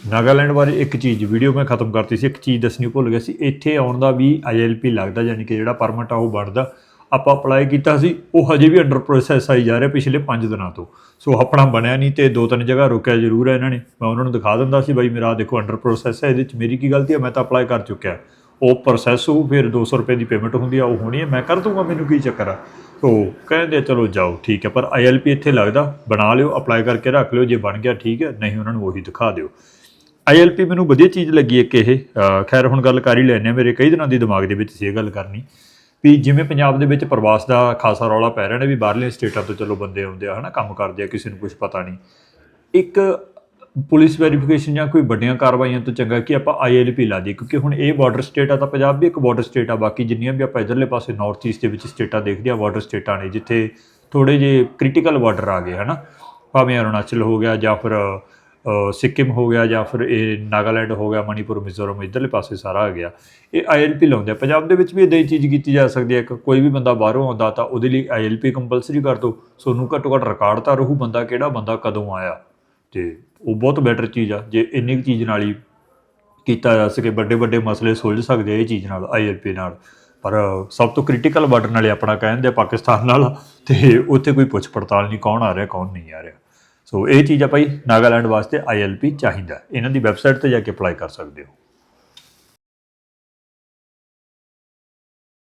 ਨਾਗਾਲੈਂਡ ਬਾਰੇ ਇੱਕ ਚੀਜ਼ ਵੀਡੀਓ ਮੈਂ ਖਤਮ ਕਰਤੀ ਸੀ ਇੱਕ ਚੀਜ਼ ਦੱਸਣੀ ਭੁੱਲ ਗਿਆ ਸੀ। ਇੱਥੇ ਆਉਣ ਦਾ ਵੀ ਆਈਐਲਪੀ ਲੱਗਦਾ ਯਾਨੀ ਕਿ ਜਿਹੜਾ ਪਰਮਿਟ ਆ ਉਹ ਬਣਦਾ ਆਪਾਂ ਅਪਲਾਈ ਕੀਤਾ ਸੀ ਉਹ ਹਜੇ ਵੀ ਅੰਡਰ ਪ੍ਰੋਸੈਸ ਆਈ ਜਾ ਰਿਹਾ ਪਿਛਲੇ 5 ਦਿਨਾਂ ਤੋਂ। ਸੋ ਆਪਣਾ ਬਣਿਆ ਨਹੀਂ ਤੇ ਦੋ ਤਿੰਨ ਜਗ੍ਹਾ ਰੁਕਿਆ ਜ਼ਰੂਰ ਹੈ ਇਹਨਾਂ ਨੇ। ਮੈਂ ਉਹਨਾਂ ਨੂੰ ਦਿਖਾ ਦਿੰਦਾ ਸੀ ਬਾਈ ਮੇਰਾ ਦੇਖੋ ਅੰਡਰ ਪ੍ਰੋਸੈਸ ਹੈ ਇਹਦੇ ਵਿੱਚ ਮੇਰੀ ਕੀ ਗਲਤੀ ਹੈ ਮੈਂ ਤਾਂ ਅਪਲਾਈ ਕਰ ਚੁੱਕਿਆ। ਉਹ ਪ੍ਰੋਸੈਸ ਹੋ ਫਿਰ 200 ਰੁਪਏ ਦੀ ਪੇਮੈਂਟ ਹੁੰਦੀ ਆ ਉਹ ਹੋਣੀ ਹੈ। ਮੈਂ ਕਰ ਦੂੰਗਾ ਮੈਨੂੰ ਕੀ ਚੱਕਰ ਆ? ਉਹ ਕਹਿੰਦੇ ਚਲੋ ਜਾਓ, ਠੀਕ ਹੈ, ਪਰ ਆਈਐਲਪੀ ਇੱਥੇ ਲੱਗਦਾ, ਬਣਾ ਲਿਓ ਅਪਲਾਈ ਕਰਕੇ ਰੱਖ ਲਿਓ, ਜੇ ਬਣ ਗਿਆ ਠੀਕ ਹੈ, ਨਹੀਂ ਉਹਨਾਂ ਨੂੰ ਉਹੀ ਦਿਖਾ ਦਿਓ। ਆਈਐਲਪੀ ਮੈਨੂੰ ਵਧੀਆ ਚੀਜ਼ ਲੱਗੀ ਇੱਕ ਇਹ ਖੈਰ ਹੁਣ ਗੱਲ ਕਰ ਹੀ ਲੈਣੇ ਆ ਮੇਰੇ ਕਈ ਦਿਨਾਂ ਦੀ ਦਿਮਾਗ ਦੇ ਵਿੱਚ ਸੀ ਇਹ ਗੱਲ ਕਰਨੀ, ਵੀ ਜਿਵੇਂ ਪੰਜਾਬ ਦੇ ਵਿੱਚ ਪ੍ਰਵਾਸ ਦਾ ਖਾਸਾ ਰੌਲਾ ਪੈ ਰਿਹਾ ਨੇ, ਵੀ ਬਾਹਰਲੇ ਸਟੇਟਾਂ ਤੋਂ ਚਲੋ ਬੰਦੇ ਆਉਂਦੇ ਆ, ਹਨਾ, ਕੰਮ ਕਰਦੇ ਆ, ਕਿਸੇ ਨੂੰ ਕੁਝ ਪਤਾ ਨਹੀਂ। ਇੱਕ ਪੁਲਿਸ ਵੈਰੀਫਿਕੇਸ਼ਨ ਜਾਂ ਕੋਈ ਵੱਡੀਆਂ ਕਾਰਵਾਈਆਂ ਤੋਂ ਚੰਗਾ ਕਿ ਆਪਾਂ ਆਈਐਲਪੀ ਲਾ ਦਈਏ? ਕਿਉਂਕਿ ਹੁਣ ਇਹ ਬਾਰਡਰ ਸਟੇਟ ਆ ਤਾਂ ਪੰਜਾਬ ਵੀ ਇੱਕ ਬਾਰਡਰ ਸਟੇਟ ਆ ਬਾਕੀ ਜਿੰਨੀਆਂ ਵੀ ਆਪਾਂ ਇਧਰਲੇ ਪਾਸੇ ਨਾਰਥ ਈਸਟ ਦੇ ਵਿੱਚ ਸਟੇਟਾਂ ਦੇਖਦੇ ਆ ਬਾਰਡਰ ਸਟੇਟਾਂ ਨੇ ਜਿੱਥੇ ਥੋੜੇ ਜੇ ਕ੍ਰਿਟੀਕਲ ਬਾਰਡਰ ਆ ਗਏ ਹਨਾ? ਭਾਵੇਂ ਅਰੁਣਾਚਲ ਹੋ ਗਿਆ ਜਾਂ ਫਿਰ ਅ, ਸਿੱਕਿਮ ਹੋ ਗਿਆ ਜਾਂ ਫਿਰ ਇਹ ਨਾਗਾਲੈਂਡ ਹੋ ਗਿਆ ਮਣੀਪੁਰ ਮਿਜ਼ੋਰਮ ਇਧਰਲੇ ਪਾਸੇ ਸਾਰਾ ਆ ਗਿਆ। ਇਹ ਆਈਐਲਪੀ ਲਾਉਂਦੇ ਆ। ਪੰਜਾਬ ਦੇ ਵਿੱਚ ਵੀ ਇਦਾਂ ਹੀ ਚੀਜ਼ ਕੀਤੀ ਜਾ ਸਕਦੀ ਹੈ ਕਿ ਕੋਈ ਵੀ ਬੰਦਾ ਬਾਹਰੋਂ ਆਉਂਦਾ ਤਾਂ ਉਹਦੇ ਲਈ ਆਈਐਲਪੀ ਕੰਪਲਸਰੀ ਕਰ ਦਿਓ ਸੋਨੂੰ ਘੱਟੋ ਘੱਟ ਰਿਕਾਰਡ ਤਾਂ ਰਹੂ ਬੰਦਾ ਕਿਹੜਾ ਬੰਦਾ ਕਦੋਂ ਆਇਆ। ਤੇ ਉਹ ਬਹੁਤ ਬੈਟਰ ਚੀਜ਼ ਆ, ਜੇ ਇੰਨੀ ਕੁ ਚੀਜ਼ ਨਾਲ ਹੀ ਕੀਤਾ ਜਾ ਸਕੇ, ਵੱਡੇ ਵੱਡੇ ਮਸਲੇ ਸੁਲਝ ਸਕਦੇ ਆ ਇਹ ਚੀਜ਼ ਨਾਲ ਆਈਐਲਪੀ ਨਾਲ। ਪਰ ਸਭ ਤੋਂ ਕ੍ਰਿਟੀਕਲ ਬਾਰਡਰ ਨਾਲੇ ਆਪਣਾ ਕਹਿੰਦੇ ਆ ਪਾਕਿਸਤਾਨ ਨਾਲ, ਤੇ ਉੱਥੇ ਕੋਈ ਪੁੱਛ ਪੜਤਾਲ ਨਹੀਂ, ਕੌਣ ਆ ਰਿਹਾ, ਕੌਣ ਨਹੀਂ ਆ ਰਿਹਾ। ਸੋ ਇਹ ਚੀਜ਼ ਆ ਭਾਈ, ਨਾਗਾਲੈਂਡ ਵਾਸਤੇ ਆਈਐਲਪੀ ਚਾਹੀਦਾ। ਇਹਨਾਂ ਦੀ ਵੈਬਸਾਈਟ ਤੇ ਜਾ ਕੇ ਅਪਲਾਈ ਕਰ ਸਕਦੇ ਹੋ।